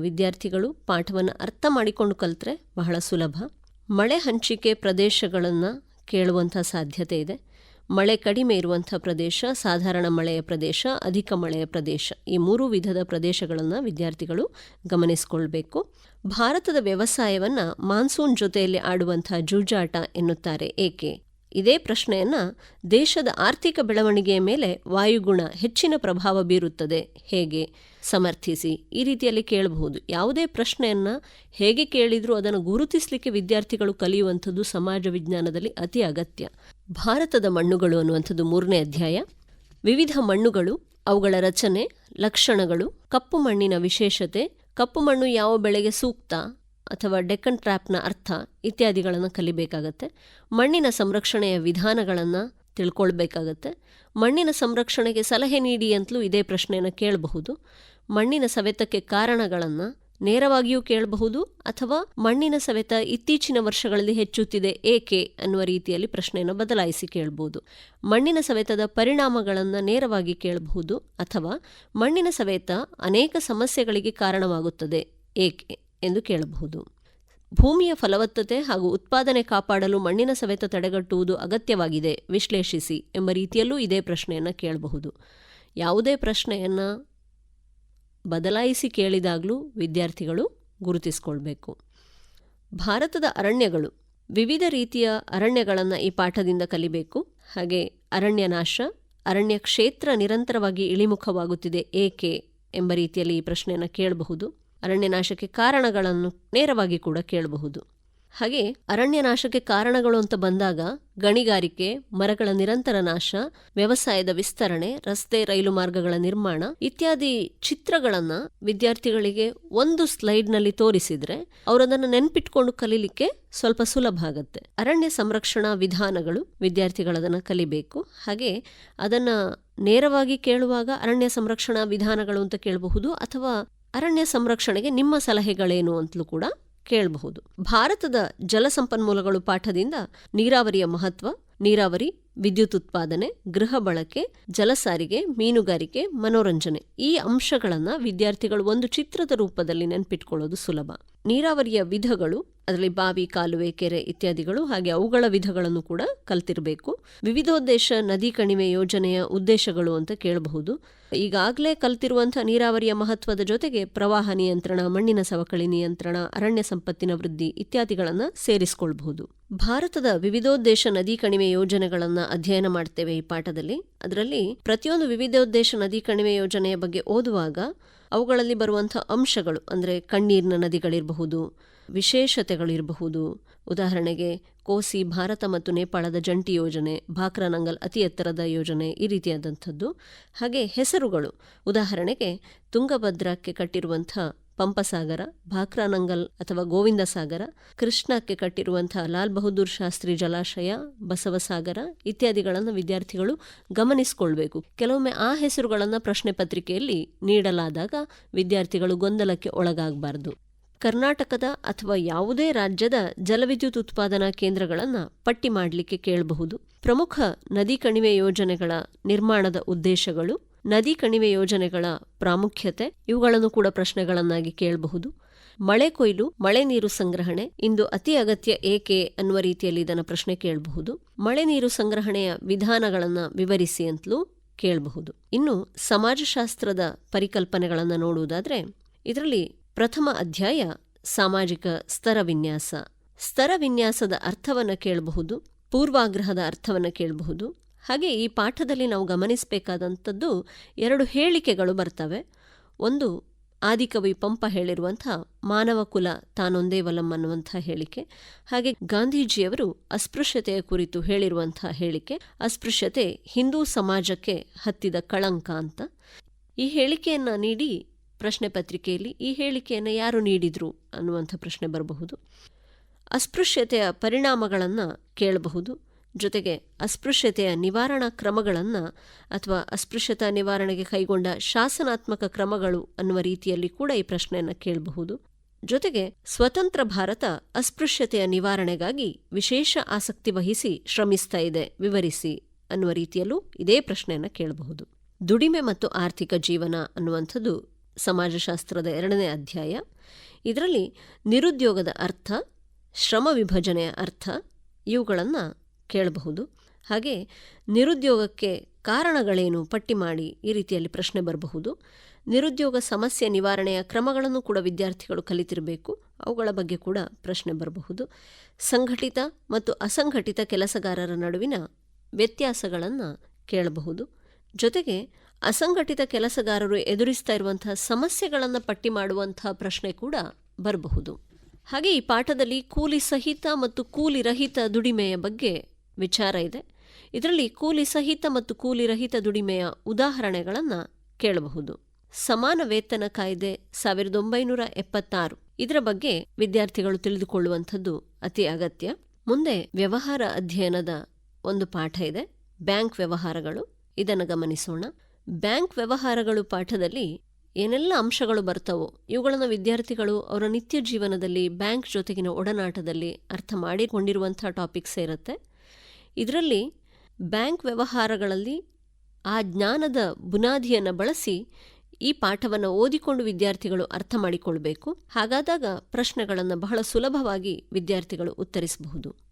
ವಿದ್ಯಾರ್ಥಿಗಳು ಪಾಠವನ್ನು ಅರ್ಥ ಮಾಡಿಕೊಂಡು ಕಲಿತ್ರೆ ಬಹಳ ಸುಲಭ. ಮಳೆ ಹಂಚಿಕೆ ಪ್ರದೇಶಗಳನ್ನು ಕೇಳುವಂಥ ಸಾಧ್ಯತೆ ಇದೆ. ಮಳೆ ಕಡಿಮೆ ಇರುವಂಥ ಪ್ರದೇಶ, ಸಾಧಾರಣ ಮಳೆಯ ಪ್ರದೇಶ, ಅಧಿಕ ಮಳೆಯ ಪ್ರದೇಶ, ಈ ಮೂರು ವಿಧದ ಪ್ರದೇಶಗಳನ್ನು ವಿದ್ಯಾರ್ಥಿಗಳು ಗಮನಿಸಿಕೊಳ್ಬೇಕು. ಭಾರತದ ವ್ಯವಸಾಯವನ್ನು ಮಾನ್ಸೂನ್ ಜೊತೆಯಲ್ಲಿ ಆಡುವಂಥ ಜೂಜಾಟ ಎನ್ನುತ್ತಾರೆ ಏಕೆ? ಇದೇ ಪ್ರಶ್ನೆಯನ್ನ ದೇಶದ ಆರ್ಥಿಕ ಬೆಳವಣಿಗೆಯ ಮೇಲೆ ವಾಯುಗುಣ ಹೆಚ್ಚಿನ ಪ್ರಭಾವ ಬೀರುತ್ತದೆ ಹೇಗೆ? ಸಮರ್ಥಿಸಿ, ಈ ರೀತಿಯಲ್ಲಿ ಕೇಳಬಹುದು. ಯಾವುದೇ ಪ್ರಶ್ನೆಯನ್ನ ಹೇಗೆ ಕೇಳಿದ್ರೂ ಅದನ್ನು ಗುರುತಿಸಲಿಕ್ಕೆ ವಿದ್ಯಾರ್ಥಿಗಳು ಕಲಿಯುವಂಥದ್ದು ಸಮಾಜ ವಿಜ್ಞಾನದಲ್ಲಿ ಅತಿ ಅಗತ್ಯ. ಭಾರತದ ಮಣ್ಣುಗಳು ಅನ್ನುವಂಥದ್ದು ಮೂರನೇ ಅಧ್ಯಾಯ. ವಿವಿಧ ಮಣ್ಣುಗಳು, ಅವುಗಳ ರಚನೆ, ಲಕ್ಷಣಗಳು, ಕಪ್ಪು ಮಣ್ಣಿನ ವಿಶೇಷತೆ, ಕಪ್ಪು ಮಣ್ಣು ಯಾವ ಬೆಳೆಗೆ ಸೂಕ್ತ ಅಥವಾ ಡೆಕ್ಕನ್ ಟ್ರ್ಯಾಪ್ನ ಅರ್ಥ ಇತ್ಯಾದಿಗಳನ್ನು ಕಲಿಬೇಕಾಗತ್ತೆ. ಮಣ್ಣಿನ ಸಂರಕ್ಷಣೆಯ ವಿಧಾನಗಳನ್ನು ತಿಳ್ಕೊಳ್ಬೇಕಾಗತ್ತೆ. ಮಣ್ಣಿನ ಸಂರಕ್ಷಣೆಗೆ ಸಲಹೆ ನೀಡಿ ಅಂತಲೂ ಇದೇ ಪ್ರಶ್ನೆಯನ್ನು ಕೇಳಬಹುದು. ಮಣ್ಣಿನ ಸವೆತಕ್ಕೆ ಕಾರಣಗಳನ್ನು ನೇರವಾಗಿಯೂ ಕೇಳಬಹುದು ಅಥವಾ ಮಣ್ಣಿನ ಸವೆತ ಇತ್ತೀಚಿನ ವರ್ಷಗಳಲ್ಲಿ ಹೆಚ್ಚುತ್ತಿದೆ. ಏಕೆ ಅನ್ನುವ ರೀತಿಯಲ್ಲಿ ಪ್ರಶ್ನೆಯನ್ನು ಬದಲಾಯಿಸಿ ಕೇಳಬಹುದು. ಮಣ್ಣಿನ ಸವೆತದ ಪರಿಣಾಮಗಳನ್ನು ನೇರವಾಗಿ ಕೇಳಬಹುದು ಅಥವಾ ಮಣ್ಣಿನ ಸವೆತ ಅನೇಕ ಸಮಸ್ಯೆಗಳಿಗೆ ಕಾರಣವಾಗುತ್ತದೆ. ಏಕೆ ಎಂದು ಕೇಳಬಹುದು. ಭೂಮಿಯ ಫಲವತ್ತತೆ ಹಾಗೂ ಉತ್ಪಾದನೆ ಕಾಪಾಡಲು ಮಣ್ಣಿನ ಸವೆತ ತಡೆಗಟ್ಟುವುದು ಅಗತ್ಯವಾಗಿದೆ. ವಿಶ್ಲೇಷಿಸಿ ಎಂಬ ರೀತಿಯಲ್ಲೂ ಇದೇ ಪ್ರಶ್ನೆಯನ್ನು ಕೇಳಬಹುದು. ಯಾವುದೇ ಪ್ರಶ್ನೆಯನ್ನು ಬದಲಾಯಿಸಿ ಕೇಳಿದಾಗಲೂ ವಿದ್ಯಾರ್ಥಿಗಳು ಗುರುತಿಸಿಕೊಳ್ಬೇಕು. ಭಾರತದ ಅರಣ್ಯಗಳು ವಿವಿಧ ರೀತಿಯ ಅರಣ್ಯಗಳನ್ನು ಈ ಪಾಠದಿಂದ ಕಲಿಬೇಕು. ಹಾಗೆ ಅರಣ್ಯ ನಾಶ ಅರಣ್ಯ ಕ್ಷೇತ್ರ ನಿರಂತರವಾಗಿ ಇಳಿಮುಖವಾಗುತ್ತಿದೆ ಏಕೆ ಎಂಬ ರೀತಿಯಲ್ಲಿ ಈ ಪ್ರಶ್ನೆಯನ್ನು ಕೇಳಬಹುದು. ಅರಣ್ಯನಾಶಕ್ಕೆ ಕಾರಣಗಳನ್ನು ನೇರವಾಗಿ ಕೂಡ ಕೇಳಬಹುದು. ಹಾಗೆ ಅರಣ್ಯ ನಾಶಕ್ಕೆ ಕಾರಣಗಳು ಅಂತ ಬಂದಾಗ ಗಣಿಗಾರಿಕೆ, ಮರಗಳ ನಿರಂತರ ನಾಶ, ವ್ಯವಸಾಯದ ವಿಸ್ತರಣೆ, ರಸ್ತೆ, ರೈಲು ಮಾರ್ಗಗಳ ನಿರ್ಮಾಣ ಇತ್ಯಾದಿ ಚಿತ್ರಗಳನ್ನ ವಿದ್ಯಾರ್ಥಿಗಳಿಗೆ ಒಂದು ಸ್ಲೈಡ್ನಲ್ಲಿ ತೋರಿಸಿದ್ರೆ ಅವರದನ್ನು ನೆನ್ಪಿಟ್ಕೊಂಡು ಕಲೀಲಿಕ್ಕೆ ಸ್ವಲ್ಪ ಸುಲಭ ಆಗುತ್ತೆ. ಅರಣ್ಯ ಸಂರಕ್ಷಣಾ ವಿಧಾನಗಳು ವಿದ್ಯಾರ್ಥಿಗಳದನ್ನ ಕಲಿಬೇಕು. ಹಾಗೆ ಅದನ್ನ ನೇರವಾಗಿ ಕೇಳುವಾಗ ಅರಣ್ಯ ಸಂರಕ್ಷಣಾ ವಿಧಾನಗಳು ಅಂತ ಕೇಳಬಹುದು ಅಥವಾ ಅರಣ್ಯ ಸಂರಕ್ಷಣೆಗೆ ನಿಮ್ಮ ಸಲಹೆಗಳೇನು ಅಂತಲೂ ಕೂಡ ಕೇಳಬಹುದು. ಭಾರತದ ಜಲಸಂಪನ್ಮೂಲಗಳು ಪಾಠದಿಂದ ನೀರಾವರಿಯ ಮಹತ್ವ, ನೀರಾವರಿ, ವಿದ್ಯುತ್ ಉತ್ಪಾದನೆ, ಗೃಹ ಬಳಕೆ ಜಲಸಾರಿಗೆ ಮೀನುಗಾರಿಕೆ, ಮನೋರಂಜನೆ ಈ ಅಂಶಗಳನ್ನು ವಿದ್ಯಾರ್ಥಿಗಳು ಒಂದು ಚಿತ್ರದ ರೂಪದಲ್ಲಿ ನೆನ್ಪಿಟ್ಕೊಳ್ಳೋದು ಸುಲಭ. ನೀರಾವರಿಯ ವಿಧಗಳು, ಅದರಲ್ಲಿ ಬಾವಿ, ಕಾಲುವೆ, ಕೆರೆ ಇತ್ಯಾದಿಗಳು, ಹಾಗೆ ಅವುಗಳ ವಿಧಗಳನ್ನು ಕೂಡ ಕಲ್ತಿರಬೇಕು. ವಿವಿಧೋದ್ದೇಶ ನದಿ ಕಣಿವೆ ಯೋಜನೆಯ ಉದ್ದೇಶಗಳು ಅಂತ ಕೇಳಬಹುದು. ಈಗಾಗಲೇ ಕಲ್ತಿರುವಂತಹ ನೀರಾವರಿಯ ಮಹತ್ವದ ಜೊತೆಗೆ ಪ್ರವಾಹ ನಿಯಂತ್ರಣ, ಮಣ್ಣಿನ ಸವಕಳಿ ನಿಯಂತ್ರಣ, ಅರಣ್ಯ ಸಂಪತ್ತಿನ ವೃದ್ಧಿ ಇತ್ಯಾದಿಗಳನ್ನು ಸೇರಿಸಿಕೊಳ್ಬಹುದು. ಭಾರತದ ವಿವಿಧೋದ್ದೇಶ ನದಿ ಕಣಿವೆ ಯೋಜನೆಗಳನ್ನು ಅಧ್ಯಯನ ಮಾಡ್ತೇವೆ ಈ ಪಾಠದಲ್ಲಿ. ಅದರಲ್ಲಿ ಪ್ರತಿಯೊಂದು ವಿವಿಧೋದ್ದೇಶ ನದಿ ಕಣಿವೆ ಯೋಜನೆಯ ಬಗ್ಗೆ ಓದುವಾಗ ಅವುಗಳಲ್ಲಿ ಬರುವಂಥ ಅಂಶಗಳು, ಅಂದರೆ ಕಣ್ಣೀರಿನ ನದಿಗಳಿರಬಹುದು, ವಿಶೇಷತೆಗಳಿರಬಹುದು. ಉದಾಹರಣೆಗೆ, ಕೋಸಿ ಭಾರತ ಮತ್ತು ನೇಪಾಳದ ಜಂಟಿ ಯೋಜನೆ ಭಾಕ್ರಾನಂಗಲ್ ಅತಿ ಎತ್ತರದ ಯೋಜನೆ ಈ ರೀತಿಯಾದಂಥದ್ದು. ಹಾಗೆ ಹೆಸರುಗಳು. ಉದಾಹರಣೆಗೆ, ತುಂಗಭದ್ರಕ್ಕೆ ಕಟ್ಟಿರುವಂಥ ಪಂಪಸಾಗರ, ಭಾಕ್ರಾನಂಗಲ್ ಅಥವಾ ಗೋವಿಂದ ಸಾಗರ ಕೃಷ್ಣಕ್ಕೆ ಕಟ್ಟಿರುವಂತಹ ಲಾಲ್ ಬಹದ್ದೂರ್ ಶಾಸ್ತ್ರಿ ಜಲಾಶಯ, ಬಸವಸಾಗರ ಇತ್ಯಾದಿಗಳನ್ನು ವಿದ್ಯಾರ್ಥಿಗಳು ಗಮನಿಸಿಕೊಳ್ಬೇಕು. ಕೆಲವೊಮ್ಮೆ ಆ ಹೆಸರುಗಳನ್ನು ಪ್ರಶ್ನೆ ಪತ್ರಿಕೆಯಲ್ಲಿ ನೀಡಲಾದಾಗ ವಿದ್ಯಾರ್ಥಿಗಳು ಗೊಂದಲಕ್ಕೆ ಒಳಗಾಗಬಾರದು. ಕರ್ನಾಟಕದ ಅಥವಾ ಯಾವುದೇ ರಾಜ್ಯದ ಜಲವಿದ್ಯುತ್ ಉತ್ಪಾದನಾ ಕೇಂದ್ರಗಳನ್ನು ಪಟ್ಟಿ ಮಾಡಲಿಕ್ಕೆ ಕೇಳಬಹುದು. ಪ್ರಮುಖ ನದಿ ಕಣಿವೆ ಯೋಜನೆಗಳ ನಿರ್ಮಾಣದ ಉದ್ದೇಶಗಳು ನದಿ ಕಣಿವೆ ಯೋಜನೆಗಳ ಪ್ರಾಮುಖ್ಯತೆ, ಇವುಗಳನ್ನು ಕೂಡ ಪ್ರಶ್ನೆಗಳನ್ನಾಗಿ ಕೇಳಬಹುದು. ಮಳೆ ಕೊಯ್ಲು, ಮಳೆ ನೀರು ಸಂಗ್ರಹಣೆ, ಇಂದು ಅತಿ ಅಗತ್ಯ ಏಕೆ ಅನ್ನುವ ರೀತಿಯಲ್ಲಿ ಇದನ್ನು ಪ್ರಶ್ನೆ ಕೇಳಬಹುದು. ಮಳೆ ನೀರು ಸಂಗ್ರಹಣೆಯ ವಿಧಾನಗಳನ್ನು ವಿವರಿಸಿ ಅಂತಲೂ ಕೇಳಬಹುದು. ಇನ್ನು ಸಮಾಜಶಾಸ್ತ್ರದ ಪರಿಕಲ್ಪನೆಗಳನ್ನು ನೋಡುವುದಾದರೆ, ಇದರಲ್ಲಿ ಪ್ರಥಮ ಅಧ್ಯಾಯ ಸಾಮಾಜಿಕ ಸ್ತರ ವಿನ್ಯಾಸ. ಸ್ತರ ವಿನ್ಯಾಸದ ಅರ್ಥವನ್ನು ಕೇಳಬಹುದು, ಪೂರ್ವಾಗ್ರಹದ ಅರ್ಥವನ್ನು ಕೇಳಬಹುದು. ಹಾಗೆ ಈ ಪಾಠದಲ್ಲಿ ನಾವು ಗಮನಿಸಬೇಕಾದಂಥದ್ದು ಎರಡು ಹೇಳಿಕೆಗಳು ಬರ್ತವೆ. ಒಂದು ಆದಿಕವಿ ಪಂಪ ಹೇಳಿರುವಂಥ ಮಾನವ ಕುಲ ತಾನೊಂದೇ ವಲಂ ಅನ್ನುವಂಥ ಹೇಳಿಕೆ. ಹಾಗೆ ಗಾಂಧೀಜಿಯವರು ಅಸ್ಪೃಶ್ಯತೆಯ ಕುರಿತು ಹೇಳಿರುವಂಥ ಹೇಳಿಕೆ. ಅಸ್ಪೃಶ್ಯತೆ ಹಿಂದೂ ಸಮಾಜಕ್ಕೆ ಹತ್ತಿದ ಕಳಂಕ ಅಂತ. ಈ ಹೇಳಿಕೆಯನ್ನು ನೀಡಿ ಪ್ರಶ್ನೆ ಪತ್ರಿಕೆಯಲ್ಲಿ ಈ ಹೇಳಿಕೆಯನ್ನು ಯಾರು ನೀಡಿದರು ಅನ್ನುವಂಥ ಪ್ರಶ್ನೆ ಬರಬಹುದು. ಅಸ್ಪೃಶ್ಯತೆಯ ಪರಿಣಾಮಗಳನ್ನು ಕೇಳಬಹುದು. ಜೊತೆಗೆ ಅಸ್ಪೃಶ್ಯತೆಯ ನಿವಾರಣಾ ಕ್ರಮಗಳನ್ನು ಅಥವಾ ಅಸ್ಪೃಶ್ಯತಾ ನಿವಾರಣೆಗೆ ಕೈಗೊಂಡ ಶಾಸನಾತ್ಮಕ ಕ್ರಮಗಳು ಅನ್ನುವ ರೀತಿಯಲ್ಲಿ ಕೂಡ ಈ ಪ್ರಶ್ನೆಯನ್ನು ಕೇಳಬಹುದು. ಜೊತೆಗೆ ಸ್ವತಂತ್ರ ಭಾರತ ಅಸ್ಪೃಶ್ಯತೆಯ ನಿವಾರಣೆಗಾಗಿ ವಿಶೇಷ ಆಸಕ್ತಿ ವಹಿಸಿ ಶ್ರಮಿಸ್ತಾ ಇದೆ ವಿವರಿಸಿ ಅನ್ನುವ ರೀತಿಯಲ್ಲೂ ಇದೇ ಪ್ರಶ್ನೆಯನ್ನು ಕೇಳಬಹುದು. ದುಡಿಮೆ ಮತ್ತು ಆರ್ಥಿಕ ಜೀವನ ಅನ್ನುವಂಥದ್ದು ಸಮಾಜಶಾಸ್ತ್ರದ ಎರಡನೇ ಅಧ್ಯಾಯ. ಇದರಲ್ಲಿ ನಿರುದ್ಯೋಗದ ಅರ್ಥ, ಶ್ರಮ ವಿಭಜನೆಯ ಅರ್ಥ, ಇವುಗಳನ್ನು ಕೇಳಬಹುದು. ಹಾಗೆ ನಿರುದ್ಯೋಗಕ್ಕೆ ಕಾರಣಗಳೇನು? ಪಟ್ಟಿ ಮಾಡಿ ಈ ರೀತಿಯಲ್ಲಿ ಪ್ರಶ್ನೆ ಬರಬಹುದು. ನಿರುದ್ಯೋಗ ಸಮಸ್ಯೆ ನಿವಾರಣೆಯ ಕ್ರಮಗಳನ್ನು ಕೂಡ ವಿದ್ಯಾರ್ಥಿಗಳು ಕಲಿತಿರಬೇಕು. ಅವುಗಳ ಬಗ್ಗೆ ಕೂಡ ಪ್ರಶ್ನೆ ಬರಬಹುದು. ಸಂಘಟಿತ ಮತ್ತು ಅಸಂಘಟಿತ ಕೆಲಸಗಾರರ ನಡುವಿನ ವ್ಯತ್ಯಾಸಗಳನ್ನು ಕೇಳಬಹುದು. ಜೊತೆಗೆ ಅಸಂಘಟಿತ ಕೆಲಸಗಾರರು ಎದುರಿಸ್ತಾ ಇರುವಂತಹ ಸಮಸ್ಯೆಗಳನ್ನು ಪಟ್ಟಿ ಮಾಡುವಂತಹ ಪ್ರಶ್ನೆ ಕೂಡ ಬರಬಹುದು. ಹಾಗೆ ಈ ಪಾಠದಲ್ಲಿ ಕೂಲಿ ಸಹಿತ ಮತ್ತು ಕೂಲಿ ರಹಿತ ದುಡಿಮೆಯ ಬಗ್ಗೆ ವಿಚಾರ ಇದೆ. ಇದರಲ್ಲಿ ಕೂಲಿ ಸಹಿತ ಮತ್ತು ಕೂಲಿ ರಹಿತ ದುಡಿಮೆಯ ಉದಾಹರಣೆಗಳನ್ನು ಕೇಳಬಹುದು. ಸಮಾನ ವೇತನ ಕಾಯ್ದೆ ಸಾವಿರದ ಒಂಬೈನೂರ ಎಪ್ಪತ್ತಾರು. ಇದರ ಬಗ್ಗೆ ವಿದ್ಯಾರ್ಥಿಗಳು ತಿಳಿದುಕೊಳ್ಳುವಂಥದ್ದು ಅತಿ ಅಗತ್ಯ. ಮುಂದೆ ವ್ಯವಹಾರ ಅಧ್ಯಯನದ ಒಂದು ಪಾಠ ಇದೆ. ಬ್ಯಾಂಕ್ ವ್ಯವಹಾರಗಳು. ಇದನ್ನು ಗಮನಿಸೋಣ. ಬ್ಯಾಂಕ್ ವ್ಯವಹಾರಗಳು ಪಾಠದಲ್ಲಿ ಏನೆಲ್ಲ ಅಂಶಗಳು ಬರ್ತವೋ ಇವುಗಳನ್ನು ವಿದ್ಯಾರ್ಥಿಗಳು ಅವರ ನಿತ್ಯ ಜೀವನದಲ್ಲಿ ಬ್ಯಾಂಕ್ ಜೊತೆಗಿನ ಒಡನಾಟದಲ್ಲಿ ಅರ್ಥ ಮಾಡಿಕೊಂಡಿರುವಂಥ ಟಾಪಿಕ್ಸ್ ಇರುತ್ತೆ ಇದರಲ್ಲಿ ಬ್ಯಾಂಕ್ ವ್ಯವಹಾರಗಳಲ್ಲಿ ಆ ಜ್ಞಾನದ ಬುನಾದಿಯನ್ನು ಬಳಸಿ ಈ ಪಾಠವನ್ನು ಓದಿಕೊಂಡು ವಿದ್ಯಾರ್ಥಿಗಳು ಅರ್ಥ ಮಾಡಿಕೊಳ್ಬೇಕು. ಹಾಗಾದಾಗ ಪ್ರಶ್ನೆಗಳನ್ನು ಬಹಳ ಸುಲಭವಾಗಿ ವಿದ್ಯಾರ್ಥಿಗಳು ಉತ್ತರಿಸಬಹುದು.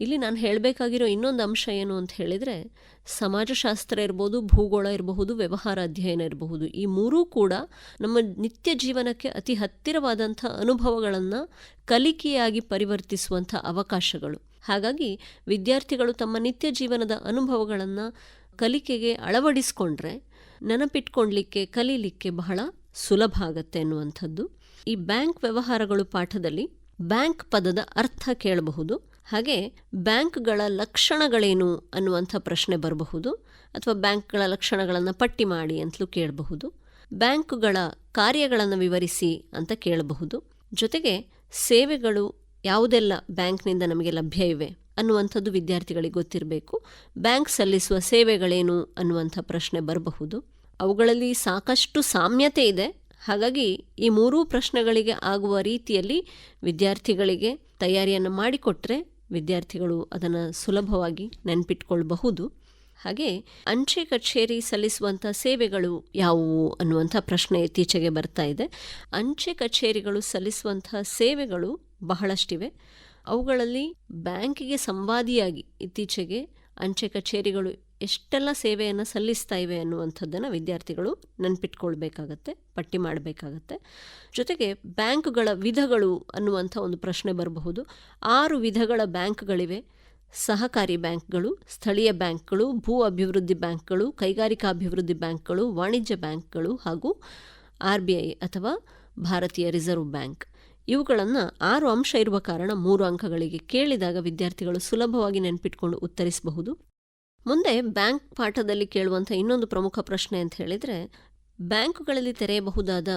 ಇಲ್ಲಿ ನಾನು ಹೇಳಬೇಕಾಗಿರೋ ಇನ್ನೊಂದು ಅಂಶ ಏನು ಅಂತ ಹೇಳಿದರೆ, ಸಮಾಜಶಾಸ್ತ್ರ ಇರ್ಬೋದು, ಭೂಗೋಳ ಇರಬಹುದು, ವ್ಯವಹಾರ ಅಧ್ಯಯನ ಇರಬಹುದು, ಈ ಮೂರೂ ಕೂಡ ನಮ್ಮ ನಿತ್ಯ ಜೀವನಕ್ಕೆ ಅತಿ ಹತ್ತಿರವಾದಂಥ ಅನುಭವಗಳನ್ನು ಕಲಿಕೆಯಾಗಿ ಪರಿವರ್ತಿಸುವಂಥ ಅವಕಾಶಗಳು. ಹಾಗಾಗಿ ವಿದ್ಯಾರ್ಥಿಗಳು ತಮ್ಮ ನಿತ್ಯ ಜೀವನದ ಅನುಭವಗಳನ್ನು ಕಲಿಕೆಗೆ ಅಳವಡಿಸ್ಕೊಂಡ್ರೆ ನೆನಪಿಟ್ಕೊಳ್ಲಿಕ್ಕೆ, ಕಲೀಲಿಕ್ಕೆ ಬಹಳ ಸುಲಭ ಆಗತ್ತೆ ಅನ್ನುವಂಥದ್ದು. ಈ ಬ್ಯಾಂಕ್ ವ್ಯವಹಾರಗಳು ಪಾಠದಲ್ಲಿ ಬ್ಯಾಂಕ್ ಪದದ ಅರ್ಥ ಕೇಳಬಹುದು. ಹಾಗೆ ಬ್ಯಾಂಕ್ಗಳ ಲಕ್ಷಣಗಳೇನು ಅನ್ನುವಂಥ ಪ್ರಶ್ನೆ ಬರಬಹುದು ಅಥವಾ ಬ್ಯಾಂಕ್ಗಳ ಲಕ್ಷಣಗಳನ್ನು ಪಟ್ಟಿ ಮಾಡಿ ಅಂತಲೂ ಕೇಳಬಹುದು. ಬ್ಯಾಂಕುಗಳ ಕಾರ್ಯಗಳನ್ನು ವಿವರಿಸಿ ಅಂತ ಕೇಳಬಹುದು. ಜೊತೆಗೆ ಸೇವೆಗಳು ಯಾವುದೆಲ್ಲ ಬ್ಯಾಂಕ್ನಿಂದ ನಮಗೆ ಲಭ್ಯ ಇವೆ ಅನ್ನುವಂಥದ್ದು ವಿದ್ಯಾರ್ಥಿಗಳಿಗೆ ಗೊತ್ತಿರಬೇಕು. ಬ್ಯಾಂಕ್ ಸಲ್ಲಿಸುವ ಸೇವೆಗಳೇನು ಅನ್ನುವಂಥ ಪ್ರಶ್ನೆ ಬರಬಹುದು. ಅವುಗಳಲ್ಲಿ ಸಾಕಷ್ಟು ಸಾಮ್ಯತೆ ಇದೆ. ಹಾಗಾಗಿ ಈ ಮೂರೂ ಪ್ರಶ್ನೆಗಳಿಗೆ ಆಗುವ ರೀತಿಯಲ್ಲಿ ವಿದ್ಯಾರ್ಥಿಗಳಿಗೆ ತಯಾರಿಯನ್ನು ಮಾಡಿಕೊಟ್ರೆ ವಿದ್ಯಾರ್ಥಿಗಳು ಅದನ್ನು ಸುಲಭವಾಗಿ ನೆನಪಿಟ್ಕೊಳ್ಬಹುದು. ಹಾಗೆ ಅಂಚೆ ಕಚೇರಿ ಸಲ್ಲಿಸುವಂಥ ಸೇವೆಗಳು ಯಾವುವು ಅನ್ನುವಂಥ ಪ್ರಶ್ನೆ ಇತ್ತೀಚೆಗೆ ಬರ್ತಾ ಇದೆ. ಅಂಚೆ ಕಚೇರಿಗಳು ಸಲ್ಲಿಸುವಂಥ ಸೇವೆಗಳು ಬಹಳಷ್ಟಿವೆ. ಅವುಗಳಲ್ಲಿ ಬ್ಯಾಂಕಿಗೆ ಸಂವಾದಿಯಾಗಿ ಇತ್ತೀಚೆಗೆ ಅಂಚೆ ಕಚೇರಿಗಳು ಎಷ್ಟೆಲ್ಲ ಸೇವೆಯನ್ನು ಸಲ್ಲಿಸ್ತಾ ಇವೆ ಅನ್ನುವಂಥದ್ದನ್ನು ವಿದ್ಯಾರ್ಥಿಗಳು ನೆನ್ಪಿಟ್ಕೊಳ್ಬೇಕಾಗತ್ತೆ, ಪಟ್ಟಿ ಮಾಡಬೇಕಾಗತ್ತೆ. ಜೊತೆಗೆ ಬ್ಯಾಂಕ್ಗಳ ವಿಧಗಳು ಅನ್ನುವಂಥ ಒಂದು ಪ್ರಶ್ನೆ ಬರಬಹುದು. ಆರು ವಿಧಗಳ ಬ್ಯಾಂಕ್ಗಳಿವೆ. ಸಹಕಾರಿ ಬ್ಯಾಂಕ್ಗಳು, ಸ್ಥಳೀಯ ಬ್ಯಾಂಕ್ಗಳು, ಭೂ ಅಭಿವೃದ್ಧಿ ಬ್ಯಾಂಕ್ಗಳು, ಕೈಗಾರಿಕಾ ಅಭಿವೃದ್ಧಿ ಬ್ಯಾಂಕ್ಗಳು, ವಾಣಿಜ್ಯ ಬ್ಯಾಂಕ್ಗಳು ಹಾಗೂ ಆರ್ ಬಿ ಐ ಅಥವಾ ಭಾರತೀಯ ರಿಸರ್ವ್ ಬ್ಯಾಂಕ್. ಇವುಗಳನ್ನು ಆರು ಅಂಶ ಇರುವ ಕಾರಣ ಮೂರು ಅಂಕಗಳಿಗೆ ಕೇಳಿದಾಗ ವಿದ್ಯಾರ್ಥಿಗಳು ಸುಲಭವಾಗಿ ನೆನ್ಪಿಟ್ಕೊಂಡು ಉತ್ತರಿಸಬಹುದು. ಮುಂದೆ ಬ್ಯಾಂಕ್ ಪಾಠದಲ್ಲಿ ಕೇಳುವಂಥ ಇನ್ನೊಂದು ಪ್ರಮುಖ ಪ್ರಶ್ನೆ ಅಂತ ಹೇಳಿದರೆ, ಬ್ಯಾಂಕುಗಳಲ್ಲಿ ತೆರೆಯಬಹುದಾದ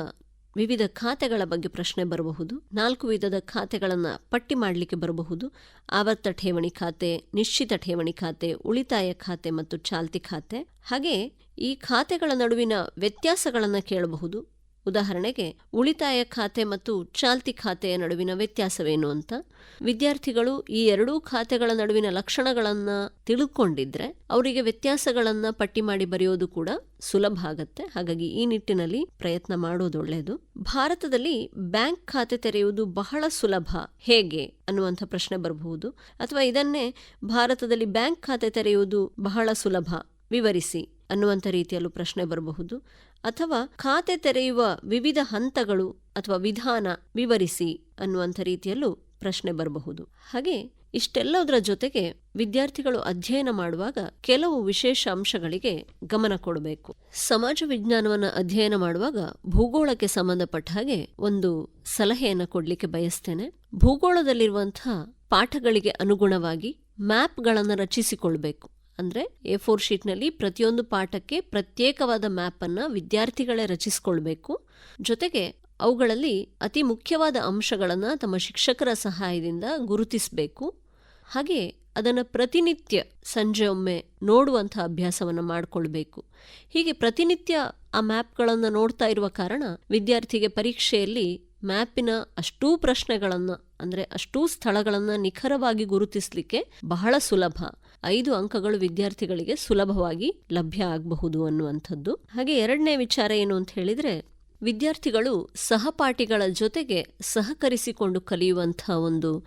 ವಿವಿಧ ಖಾತೆಗಳ ಬಗ್ಗೆ ಪ್ರಶ್ನೆ ಬರಬಹುದು, ನಾಲ್ಕು ವಿಧದ ಖಾತೆಗಳನ್ನು ಪಟ್ಟಿ ಮಾಡಲಿಕ್ಕೆ ಬರಬಹುದು ಆವರ್ತ ಠೇವಣಿ ಖಾತೆ, ನಿಶ್ಚಿತ ಠೇವಣಿ ಖಾತೆ, ಉಳಿತಾಯ ಖಾತೆ ಮತ್ತು ಚಾಲ್ತಿ ಖಾತೆ. ಹಾಗೆ ಈ ಖಾತೆಗಳ ನಡುವಿನ ವ್ಯತ್ಯಾಸಗಳನ್ನು ಕೇಳಬಹುದು. ಉದಾಹರಣೆಗೆ, ಉಳಿತಾಯ ಖಾತೆ ಮತ್ತು ಚಾಲ್ತಿ ಖಾತೆಯ ನಡುವಿನ ವ್ಯತ್ಯಾಸವೇನು ಅಂತ? ವಿದ್ಯಾರ್ಥಿಗಳು ಈ ಎರಡೂ ಖಾತೆಗಳ ನಡುವಿನ ಲಕ್ಷಣಗಳನ್ನು ತಿಳ್ಕೊಂಡಿದ್ರೆ ಅವರಿಗೆ ವ್ಯತ್ಯಾಸಗಳನ್ನು ಪಟ್ಟಿ ಮಾಡಿ ಬರೆಯೋದು ಕೂಡ ಸುಲಭ ಆಗತ್ತೆ. ಹಾಗಾಗಿ ಈ ನಿಟ್ಟಿನಲ್ಲಿ ಪ್ರಯತ್ನ ಮಾಡೋದು ಒಳ್ಳೆಯದು ಭಾರತದಲ್ಲಿ ಬ್ಯಾಂಕ್ ಖಾತೆ ತೆರೆಯುವುದು ಬಹಳ ಸುಲಭ. ಹೇಗೆ ಅನ್ನುವಂಥ ಪ್ರಶ್ನೆ ಬರಬಹುದು. ಅಥವಾ ಇದನ್ನೇ ಭಾರತದಲ್ಲಿ ಬ್ಯಾಂಕ್ ಖಾತೆ ತೆರೆಯುವುದು ಬಹಳ ಸುಲಭ. ವಿವರಿಸಿ ಅನ್ನುವಂಥ ರೀತಿಯಲ್ಲೂ ಪ್ರಶ್ನೆ ಬರಬಹುದು. ಅಥವಾ ಖಾತೆ ತೆರೆಯುವ ವಿವಿಧ ಹಂತಗಳು ಅಥವಾ ವಿಧಾನ ವಿವರಿಸಿ ಅನ್ನುವಂಥ ರೀತಿಯಲ್ಲೂ ಪ್ರಶ್ನೆ ಬರಬಹುದು. ಹಾಗೆ ಇಷ್ಟೆಲ್ಲದರ ಜೊತೆಗೆ ವಿದ್ಯಾರ್ಥಿಗಳು ಅಧ್ಯಯನ ಮಾಡುವಾಗ ಕೆಲವು ವಿಶೇಷ ಅಂಶಗಳಿಗೆ ಗಮನ ಕೊಡಬೇಕು. ಸಮಾಜ ವಿಜ್ಞಾನವನ್ನು ಅಧ್ಯಯನ ಮಾಡುವಾಗ ಭೂಗೋಳಕ್ಕೆ ಸಂಬಂಧಪಟ್ಟ ಹಾಗೆ ಒಂದು ಸಲಹೆಯನ್ನು ಕೊಡಲಿಕ್ಕೆ ಬಯಸ್ತೇನೆ. ಭೂಗೋಳದಲ್ಲಿರುವಂತಹ ಪಾಠಗಳಿಗೆ ಅನುಗುಣವಾಗಿ ಮ್ಯಾಪ್ಗಳನ್ನು ರಚಿಸಿಕೊಳ್ಬೇಕು. ಅಂದ್ರೆ ಎ ಫೋರ್ ಶೀಟ್ನಲ್ಲಿ ಪ್ರತಿಯೊಂದು ಪಾಠಕ್ಕೆ ಪ್ರತ್ಯೇಕವಾದ ಮ್ಯಾಪನ್ನು ವಿದ್ಯಾರ್ಥಿಗಳೇ ರಚಿಸಿಕೊಳ್ಬೇಕು. ಜೊತೆಗೆ ಅವುಗಳಲ್ಲಿ ಅತಿ ಮುಖ್ಯವಾದ ಅಂಶಗಳನ್ನು ತಮ್ಮ ಶಿಕ್ಷಕರ ಸಹಾಯದಿಂದ ಗುರುತಿಸಬೇಕು. ಹಾಗೆ ಅದನ್ನು ಪ್ರತಿನಿತ್ಯ ಸಂಜೆ ಒಮ್ಮೆ ನೋಡುವಂಥ ಅಭ್ಯಾಸವನ್ನು ಮಾಡಿಕೊಳ್ಬೇಕು. ಹೀಗೆ ಪ್ರತಿನಿತ್ಯ ಆ ಮ್ಯಾಪ್ಗಳನ್ನು ನೋಡ್ತಾ ಇರುವ ಕಾರಣ ವಿದ್ಯಾರ್ಥಿಗೆ ಪರೀಕ್ಷೆಯಲ್ಲಿ ಮ್ಯಾಪಿನ ಅಷ್ಟೂ ಪ್ರಶ್ನೆಗಳನ್ನು ಅಂದರೆ ಅಷ್ಟೂ ಸ್ಥಳಗಳನ್ನು ನಿಖರವಾಗಿ ಗುರುತಿಸಲಿಕ್ಕೆ ಬಹಳ ಸುಲಭ. ಐದು ಅಂಕಗಳು ವಿದ್ಯಾರ್ಥಿಗಳಿಗೆ ಸುಲಭವಾಗಿ ಲಭ್ಯ ಆಗಬಹುದು ಅನ್ನುವಂಥದ್ದು. ಹಾಗೆ ಎರಡನೇ ವಿಚಾರ ಏನು ಅಂತ ಹೇಳಿದ್ರೆ, ವಿದ್ಯಾರ್ಥಿಗಳು ಸಹಪಾಠಿಗಳ ಜೊತೆಗೆ ಸಹಕರಿಸಿಕೊಂಡು ಕಲಿಯುವಂಥ ಒಂದು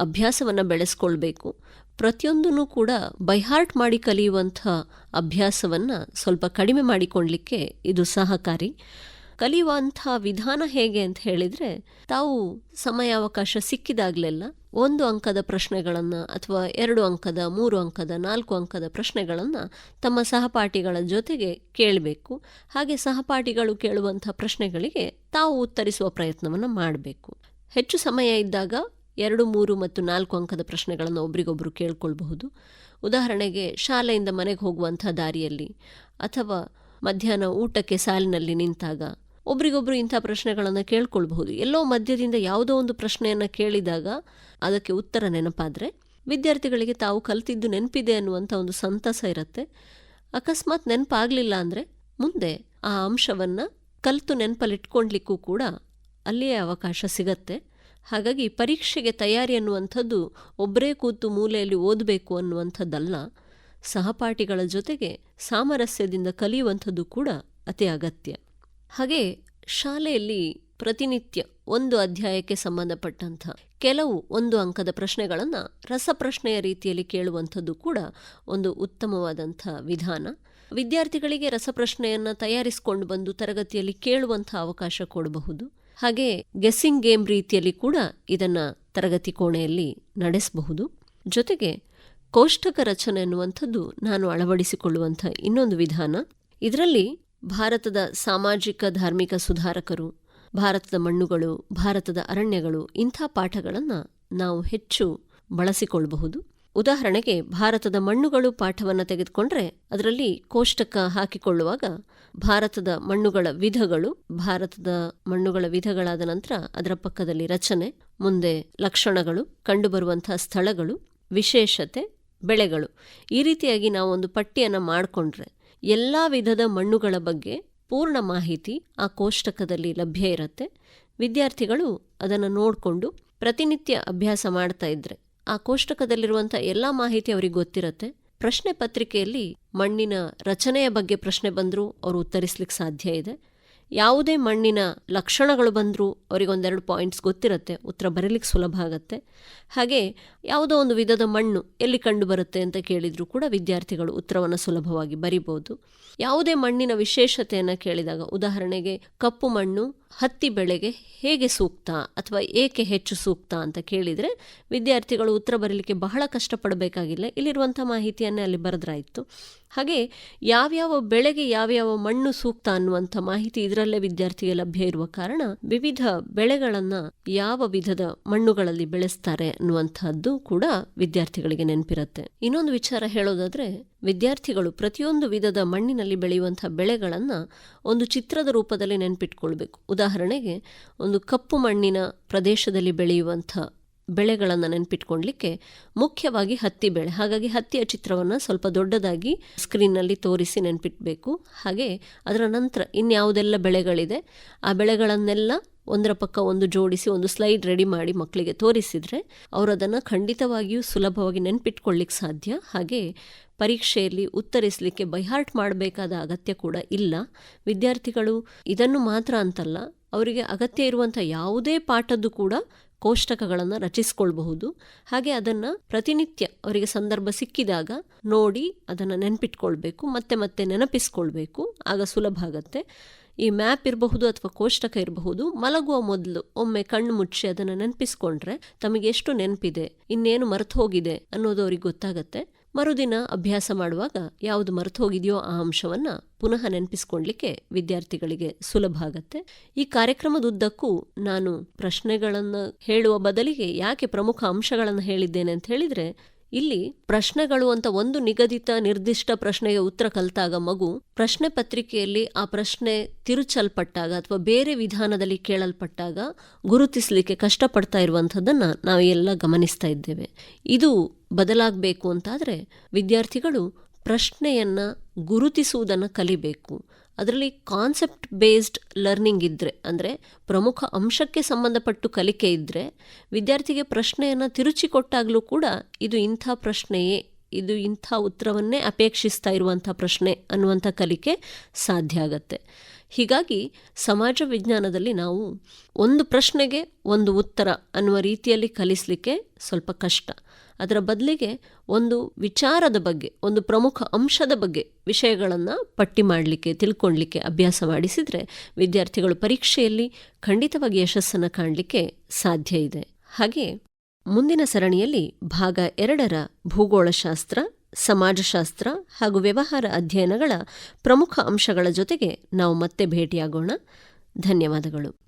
ಅಭ್ಯಾಸವನ್ನು ಬೆಳೆಸ್ಕೊಳ್ಬೇಕು. ಪ್ರತಿಯೊಂದನ್ನು ಕೂಡ ಬೈಹಾರ್ಟ್ ಮಾಡಿ ಕಲಿಯುವಂಥ ಅಭ್ಯಾಸವನ್ನು ಸ್ವಲ್ಪ ಕಡಿಮೆ ಮಾಡಿಕೊಳ್ಳಲಿಕ್ಕೆ ಇದು ಸಹಕಾರಿ. ಕಲಿಯುವಂಥ ವಿಧಾನ ಹೇಗೆ ಅಂತ ಹೇಳಿದರೆ, ತಾವು ಸಮಯಾವಕಾಶ ಸಿಕ್ಕಿದಾಗಲೆಲ್ಲ ಒಂದು ಅಂಕದ ಪ್ರಶ್ನೆಗಳನ್ನು ಅಥವಾ ಎರಡು ಅಂಕದ, ಮೂರು ಅಂಕದ, ನಾಲ್ಕು ಅಂಕದ ಪ್ರಶ್ನೆಗಳನ್ನು ತಮ್ಮ ಸಹಪಾಠಿಗಳ ಜೊತೆಗೆ ಕೇಳಬೇಕು. ಹಾಗೆ ಸಹಪಾಠಿಗಳು ಕೇಳುವಂಥ ಪ್ರಶ್ನೆಗಳಿಗೆ ತಾವು ಉತ್ತರಿಸುವ ಪ್ರಯತ್ನವನ್ನು ಮಾಡಬೇಕು. ಹೆಚ್ಚು ಸಮಯ ಇದ್ದಾಗ ಎರಡು, ಮೂರು ಮತ್ತು ನಾಲ್ಕು ಅಂಕದ ಪ್ರಶ್ನೆಗಳನ್ನು ಒಬ್ರಿಗೊಬ್ಬರು ಕೇಳ್ಕೊಳ್ಬಹುದು. ಉದಾಹರಣೆಗೆ, ಶಾಲೆಯಿಂದ ಮನೆಗೆ ಹೋಗುವಂಥ ದಾರಿಯಲ್ಲಿ ಅಥವಾ ಮಧ್ಯಾಹ್ನ ಊಟಕ್ಕೆ ಸಾಲಿನಲ್ಲಿ ನಿಂತಾಗ ಒಬ್ರಿಗೊಬ್ರು ಇಂಥ ಪ್ರಶ್ನೆಗಳನ್ನು ಕೇಳ್ಕೊಳ್ಬಹುದು. ಎಲ್ಲೋ ಮಧ್ಯದಿಂದ ಯಾವುದೋ ಒಂದು ಪ್ರಶ್ನೆಯನ್ನು ಕೇಳಿದಾಗ ಅದಕ್ಕೆ ಉತ್ತರ ನೆನಪಾದರೆ, ವಿದ್ಯಾರ್ಥಿಗಳಿಗೆ ತಾವು ಕಲಿತಿದ್ದು ನೆನಪಿದೆ ಅನ್ನುವಂಥ ಒಂದು ಸಂತಸ ಇರುತ್ತೆ. ಅಕಸ್ಮಾತ್ ನೆನಪಾಗಲಿಲ್ಲ ಅಂದರೆ ಮುಂದೆ ಆ ಅಂಶವನ್ನು ಕಲಿತು ನೆನಪಲ್ಲಿಟ್ಕೊಳ್ಲಿಕ್ಕೂ ಕೂಡ ಅಲ್ಲಿಯೇ ಅವಕಾಶ ಸಿಗತ್ತೆ. ಹಾಗಾಗಿ ಪರೀಕ್ಷೆಗೆ ತಯಾರಿ ಅನ್ನುವಂಥದ್ದು ಒಬ್ಬರೇ ಕೂತು ಮೂಲೆಯಲ್ಲಿ ಓದಬೇಕು ಅನ್ನುವಂಥದ್ದಲ್ಲ, ಸಹಪಾಠಿಗಳ ಜೊತೆಗೆ ಸಾಮರಸ್ಯದಿಂದ ಕಲಿಯುವಂಥದ್ದು ಕೂಡ ಅತಿ ಅಗತ್ಯ. ಹಾಗೆ ಶಾಲೆಯಲ್ಲಿ ಪ್ರತಿನಿತ್ಯ ಒಂದು ಅಧ್ಯಾಯಕ್ಕೆ ಸಂಬಂಧಪಟ್ಟಂಥ ಕೆಲವು ಒಂದು ಅಂಕದ ಪ್ರಶ್ನೆಗಳನ್ನು ರಸಪ್ರಶ್ನೆಯ ರೀತಿಯಲ್ಲಿ ಕೇಳುವಂಥದ್ದು ಕೂಡ ಒಂದು ಉತ್ತಮವಾದಂಥ ವಿಧಾನ. ವಿದ್ಯಾರ್ಥಿಗಳಿಗೆ ರಸಪ್ರಶ್ನೆಯನ್ನು ತಯಾರಿಸಿಕೊಂಡು ಬಂದು ತರಗತಿಯಲ್ಲಿ ಕೇಳುವಂಥ ಅವಕಾಶ ಕೊಡಬಹುದು. ಹಾಗೆ ಗೆಸ್ಸಿಂಗ್ ಗೇಮ್ ರೀತಿಯಲ್ಲಿ ಕೂಡ ಇದನ್ನು ತರಗತಿ ಕೋಣೆಯಲ್ಲಿ ನಡೆಸಬಹುದು. ಜೊತೆಗೆ ಕೋಷ್ಟಕ ರಚನೆ ಅನ್ನುವಂಥದ್ದು ನಾನು ಅಳವಡಿಸಿಕೊಳ್ಳುವಂಥ ಇನ್ನೊಂದು ವಿಧಾನ. ಇದರಲ್ಲಿ ಭಾರತದ ಸಾಮಾಜಿಕ, ಧಾರ್ಮಿಕ ಸುಧಾರಕರು, ಭಾರತದ ಮಣ್ಣುಗಳು, ಭಾರತದ ಅರಣ್ಯಗಳು ಇಂಥ ಪಾಠಗಳನ್ನು ನಾವು ಹೆಚ್ಚು ಬಳಸಿಕೊಳ್ಳಬಹುದು ಉದಾಹರಣೆಗೆ, ಭಾರತದ ಮಣ್ಣುಗಳು ಪಾಠವನ್ನು ತೆಗೆದುಕೊಂಡ್ರೆ ಅದರಲ್ಲಿ ಕೋಷ್ಟಕ ಹಾಕಿಕೊಳ್ಳುವಾಗ ಭಾರತದ ಮಣ್ಣುಗಳ ವಿಧಗಳು, ಭಾರತದ ಮಣ್ಣುಗಳ ವಿಧಗಳಾದ ನಂತರ ಅದರ ಪಕ್ಕದಲ್ಲಿ ರಚನೆ, ಮುಂದೆ ಲಕ್ಷಣಗಳು ಕಂಡುಬರುವಂತಹ ಸ್ಥಳಗಳು, ವಿಶೇಷತೆ, ಬೆಳೆಗಳು. ಈ ರೀತಿಯಾಗಿ ನಾವು ಒಂದು ಪಟ್ಟಿಯನ್ನು ಮಾಡಿಕೊಂಡ್ರೆ ಎಲ್ಲ ವಿಧದ ಮಣ್ಣುಗಳ ಬಗ್ಗೆ ಪೂರ್ಣ ಮಾಹಿತಿ ಆ ಕೋಷ್ಟಕದಲ್ಲಿ ಲಭ್ಯ ಇರುತ್ತೆ. ವಿದ್ಯಾರ್ಥಿಗಳು ಅದನ್ನು ನೋಡಿಕೊಂಡು ಪ್ರತಿನಿತ್ಯ ಅಭ್ಯಾಸ ಮಾಡ್ತಾ ಇದ್ರೆ ಆ ಕೋಷ್ಟಕದಲ್ಲಿರುವಂಥ ಎಲ್ಲ ಮಾಹಿತಿ ಅವರಿಗೆ ಗೊತ್ತಿರುತ್ತೆ. ಪ್ರಶ್ನೆ ಪತ್ರಿಕೆಯಲ್ಲಿ ಮಣ್ಣಿನ ರಚನೆಯ ಬಗ್ಗೆ ಪ್ರಶ್ನೆ ಬಂದರೂ ಅವರು ಉತ್ತರಿಸ್ಲಿಕ್ಕೆ ಸಾಧ್ಯ ಇದೆ. ಯಾವುದೇ ಮಣ್ಣಿನ ಲಕ್ಷಣಗಳು ಬಂದರೂ ಅವರಿಗೆ ಒಂದೆರಡು ಪಾಯಿಂಟ್ಸ್ ಗೊತ್ತಿರುತ್ತೆ. ಉತ್ತರ ಬರೀಲಿಕ್ಕೆ ಸುಲಭ ಆಗುತ್ತೆ. ಹಾಗೆ ಯಾವುದೋ ಒಂದು ವಿಧದ ಮಣ್ಣು ಎಲ್ಲಿ ಕಂಡು ಬರುತ್ತೆ ಅಂತ ಕೇಳಿದರೂ ಕೂಡ ವಿದ್ಯಾರ್ಥಿಗಳು ಉತ್ತರವನ್ನು ಸುಲಭವಾಗಿ ಬರಿಬೋದು ಯಾವುದೇ ಮಣ್ಣಿನ ವಿಶೇಷತೆಯನ್ನು ಕೇಳಿದಾಗ ಉದಾಹರಣೆಗೆ ಕಪ್ಪು ಮಣ್ಣು ಹತ್ತಿ ಬೆಳೆಗೆ ಹೇಗೆ ಸೂಕ್ತ ಅಥವಾ ಏಕೆ ಹೆಚ್ಚು ಸೂಕ್ತ ಅಂತ ಕೇಳಿದರೆ ವಿದ್ಯಾರ್ಥಿಗಳು ಉತ್ತರ ಬರಲಿಕ್ಕೆ ಬಹಳ ಕಷ್ಟಪಡಬೇಕಾಗಿಲ್ಲ. ಇಲ್ಲಿರುವಂಥ ಮಾಹಿತಿಯನ್ನೇ ಅಲ್ಲಿ ಬರೆದ್ರಾಯಿತು. ಹಾಗೆ ಯಾವ್ಯಾವ ಬೆಳೆಗೆ ಯಾವ್ಯಾವ ಮಣ್ಣು ಸೂಕ್ತ ಅನ್ನುವಂಥ ಮಾಹಿತಿ ಇದರಲ್ಲೇ ವಿದ್ಯಾರ್ಥಿಗೆ ಲಭ್ಯ ಇರುವ ಕಾರಣ ವಿವಿಧ ಬೆಳೆಗಳನ್ನು ಯಾವ ವಿಧದ ಮಣ್ಣುಗಳಲ್ಲಿ ಬೆಳೆಸ್ತಾರೆ ಅನ್ನುವಂಥದ್ದು ಕೂಡ ವಿದ್ಯಾರ್ಥಿಗಳಿಗೆ ನೆನಪಿರುತ್ತೆ. ಇನ್ನೊಂದು ವಿಚಾರ ಹೇಳೋದಾದ್ರೆ ವಿದ್ಯಾರ್ಥಿಗಳು ಪ್ರತಿಯೊಂದು ವಿಧದ ಮಣ್ಣಿನಲ್ಲಿ ಬೆಳೆಯುವಂಥ ಬೆಳೆಗಳನ್ನು ಒಂದು ಚಿತ್ರದ ರೂಪದಲ್ಲಿ ನೆನಪಿಟ್ಕೊಳ್ಬೇಕು. ಉದಾಹರಣೆಗೆ, ಒಂದು ಕಪ್ಪು ಮಣ್ಣಿನ ಪ್ರದೇಶದಲ್ಲಿ ಬೆಳೆಯುವಂಥ ಬೆಳೆಗಳನ್ನು ನೆನಪಿಟ್ಕೊಳ್ಲಿಕ್ಕೆ ಮುಖ್ಯವಾಗಿ ಹತ್ತಿ ಬೆಳೆ. ಹಾಗಾಗಿ ಹತ್ತಿಯ ಚಿತ್ರವನ್ನು ಸ್ವಲ್ಪ ದೊಡ್ಡದಾಗಿ ಸ್ಕ್ರೀನ್ನಲ್ಲಿ ತೋರಿಸಿ ನೆನಪಿಟ್ಬೇಕು. ಹಾಗೆ ಅದರ ನಂತರ ಇನ್ಯಾವುದೆಲ್ಲ ಬೆಳೆಗಳಿದೆ, ಆ ಬೆಳೆಗಳನ್ನೆಲ್ಲ ಒಂದರ ಪಕ್ಕ ಒಂದು ಜೋಡಿಸಿ, ಒಂದು ಸ್ಲೈಡ್ ರೆಡಿ ಮಾಡಿ ಮಕ್ಕಳಿಗೆ ತೋರಿಸಿದರೆ, ಅವರು ಅದನ್ನು ಖಂಡಿತವಾಗಿಯೂ ಸುಲಭವಾಗಿ ನೆನಪಿಟ್ಕೊಳ್ಳಿಕ್ಕೆ ಸಾಧ್ಯ. ಹಾಗೆ ಪರೀಕ್ಷೆಯಲ್ಲಿ ಉತ್ತರಿಸಲಿಕ್ಕೆ ಬೈಹಾರ್ಟ್ ಮಾಡಬೇಕಾದ ಅಗತ್ಯ ಕೂಡ ಇಲ್ಲ. ವಿದ್ಯಾರ್ಥಿಗಳು ಇದನ್ನು ಮಾತ್ರ ಅಂತಲ್ಲ, ಅವರಿಗೆ ಅಗತ್ಯ ಇರುವಂಥ ಯಾವುದೇ ಪಾಠದ್ದು ಕೂಡ ಕೋಷ್ಟಕಗಳನ್ನು ರಚಿಸ್ಕೊಳ್ಬಹುದು. ಹಾಗೆ ಅದನ್ನು ಪ್ರತಿನಿತ್ಯ ಅವರಿಗೆ ಸಂದರ್ಭ ಸಿಕ್ಕಿದಾಗ ನೋಡಿ ಅದನ್ನು ನೆನಪಿಟ್ಕೊಳ್ಬೇಕು, ಮತ್ತೆ ಮತ್ತೆ ನೆನಪಿಸ್ಕೊಳ್ಬೇಕು. ಆಗ ಸುಲಭ ಆಗತ್ತೆ. ಈ ಮ್ಯಾಪ್ ಇರಬಹುದು ಅಥವಾ ಕೋಷ್ಟಕ ಇರಬಹುದು, ಮಲಗುವ ಮೊದಲು ಒಮ್ಮೆ ಕಣ್ಣು ಮುಚ್ಚಿ ಅದನ್ನು ನೆನಪಿಸ್ಕೊಂಡ್ರೆ ತಮಗೆ ಎಷ್ಟು ನೆನಪಿದೆ, ಇನ್ನೇನು ಮರೆತು ಹೋಗಿದೆ ಅನ್ನೋದು ಅವ್ರಿಗೆ ಗೊತ್ತಾಗತ್ತೆ. ಮರುದಿನ ಅಭ್ಯಾಸ ಮಾಡುವಾಗ ಯಾವುದು ಮರೆತು ಹೋಗಿದೆಯೋ ಆ ಅಂಶವನ್ನ ಪುನಃ ನೆನಪಿಸ್ಕೊಳ್ಲಿಕ್ಕೆ ವಿದ್ಯಾರ್ಥಿಗಳಿಗೆ ಸುಲಭ ಆಗತ್ತೆ. ಈ ಕಾರ್ಯಕ್ರಮದುದ್ದಕ್ಕೂ ನಾನು ಪ್ರಶ್ನೆಗಳನ್ನು ಹೇಳುವ ಬದಲಿಗೆ ಯಾಕೆ ಪ್ರಮುಖ ಅಂಶಗಳನ್ನು ಹೇಳಿದ್ದೇನೆ ಅಂತ ಹೇಳಿದ್ರೆ ಇಲ್ಲಿ ಪ್ರಶ್ನೆಗಳು ಅಂತ ಒಂದು ನಿಗದಿತ ನಿರ್ದಿಷ್ಟ ಪ್ರಶ್ನೆಗೆ ಉತ್ತರ ಕಲಿತಾಗ ಮಗು ಪ್ರಶ್ನೆ ಪತ್ರಿಕೆಯಲ್ಲಿ ಆ ಪ್ರಶ್ನೆ ತಿರುಚಲ್ಪಟ್ಟಾಗ ಅಥವಾ ಬೇರೆ ವಿಧಾನದಲ್ಲಿ ಕೇಳಲ್ಪಟ್ಟಾಗ ಗುರುತಿಸಲಿಕ್ಕೆ ಕಷ್ಟಪಡ್ತಾ ಇರುವಂಥದ್ದನ್ನ ನಾವು ಎಲ್ಲ ಗಮನಿಸ್ತಾ ಇದ್ದೇವೆ. ಇದು ಬದಲಾಗಬೇಕು ಅಂತಾದರೆ ವಿದ್ಯಾರ್ಥಿಗಳು ಪ್ರಶ್ನೆಯನ್ನ ಗುರುತಿಸುವುದನ್ನು ಕಲಿಬೇಕು. ಅದರಲ್ಲಿ ಕಾನ್ಸೆಪ್ಟ್ ಬೇಸ್ಡ್ ಲರ್ನಿಂಗ್ ಇದ್ದರೆ ಅಂದರೆ ಪ್ರಮುಖ ಅಂಶಕ್ಕೆ ಸಂಬಂಧಪಟ್ಟು ಕಲಿಕೆ ಇದ್ದರೆ ವಿದ್ಯಾರ್ಥಿಗೆ ಪ್ರಶ್ನೆಯನ್ನು ತಿರುಚಿ ಕೊಟ್ಟಾಗಲೂ ಕೂಡ ಇದು ಇಂಥ ಪ್ರಶ್ನೆಯೇ, ಇದು ಇಂಥ ಉತ್ತರವನ್ನೇ ಅಪೇಕ್ಷಿಸ್ತಾ ಇರುವಂಥ ಪ್ರಶ್ನೆ ಅನ್ನುವಂಥ ಕಲಿಕೆ ಸಾಧ್ಯ ಆಗತ್ತೆ. ಹೀಗಾಗಿ ಸಮಾಜ ವಿಜ್ಞಾನದಲ್ಲಿ ನಾವು ಒಂದು ಪ್ರಶ್ನೆಗೆ ಒಂದು ಉತ್ತರ ಅನ್ನುವ ರೀತಿಯಲ್ಲಿ ಕಲಿಸಲಿಕ್ಕೆ ಸ್ವಲ್ಪ ಕಷ್ಟ. ಅದರ ಬದಲಿಗೆ ಒಂದು ವಿಚಾರದ ಬಗ್ಗೆ, ಒಂದು ಪ್ರಮುಖ ಅಂಶದ ಬಗ್ಗೆ ವಿಷಯಗಳನ್ನು ಪಟ್ಟಿ ಮಾಡಲಿಕ್ಕೆ ತಿಳ್ಕೊಳ್ಳಿಕ್ಕೆ ಅಭ್ಯಾಸ ಮಾಡಿಸಿದರೆ ವಿದ್ಯಾರ್ಥಿಗಳು ಪರೀಕ್ಷೆಯಲ್ಲಿ ಖಂಡಿತವಾಗಿ ಯಶಸ್ಸನ್ನು ಕಾಣಲಿಕ್ಕೆ ಸಾಧ್ಯ ಇದೆ. ಹಾಗೆ ಮುಂದಿನ ಸರಣಿಯಲ್ಲಿ ಭಾಗ ಎರಡರ ಭೂಗೋಳಶಾಸ್ತ್ರ, ಸಮಾಜಶಾಸ್ತ್ರ ಹಾಗೂ ವ್ಯವಹಾರ ಅಧ್ಯಯನಗಳ ಪ್ರಮುಖ ಅಂಶಗಳ ಜೊತೆಗೆ ನಾವು ಮತ್ತೆ ಭೇಟಿಯಾಗೋಣ. ಧನ್ಯವಾದಗಳು.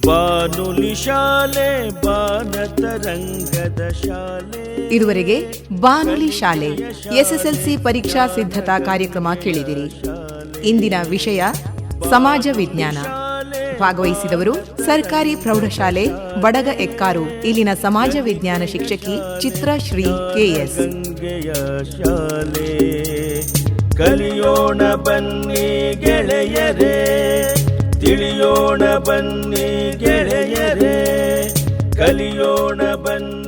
ಬಾನುಲಿ ಶಾಲೆ ಬಾನತರಂಗದ ಶಾಲೆ. ಇದುವರೆಗೆ ಬಾನುಲಿ ಶಾಲೆ ಎಸ್ಎಸ್ಎಲ್ಸಿ ಪರೀಕ್ಷಾ ಸಿದ್ಧತಾ ಕಾರ್ಯಕ್ರಮ ಕೇಳಿದಿರಿ. ಇಂದಿನ ವಿಷಯ ಸಮಾಜ ವಿಜ್ಞಾನ. ಭಾಗವಹಿಸಿದವರು ಸರ್ಕಾರಿ ಪ್ರೌಢಶಾಲೆ ಬಡಗ ಎಕ್ಕಾರು. ಇಲ್ಲಿನ ಸಮಾಜ ವಿಜ್ಞಾನ ಶಿಕ್ಷಕಿ ಚಿತ್ರಶ್ರೀ ಕೆಎಸ್ ಶಾಲೆ. ಕಲಿಯೋಣ ಬನ್ನಿ ಗೆಳೆಯರೇ. ತಿಳಿಯೋಣ ಬನ್ನಿ ಗೆಳೆಯರೇ ಕಲಿಯೋಣ ಬನ್ನಿ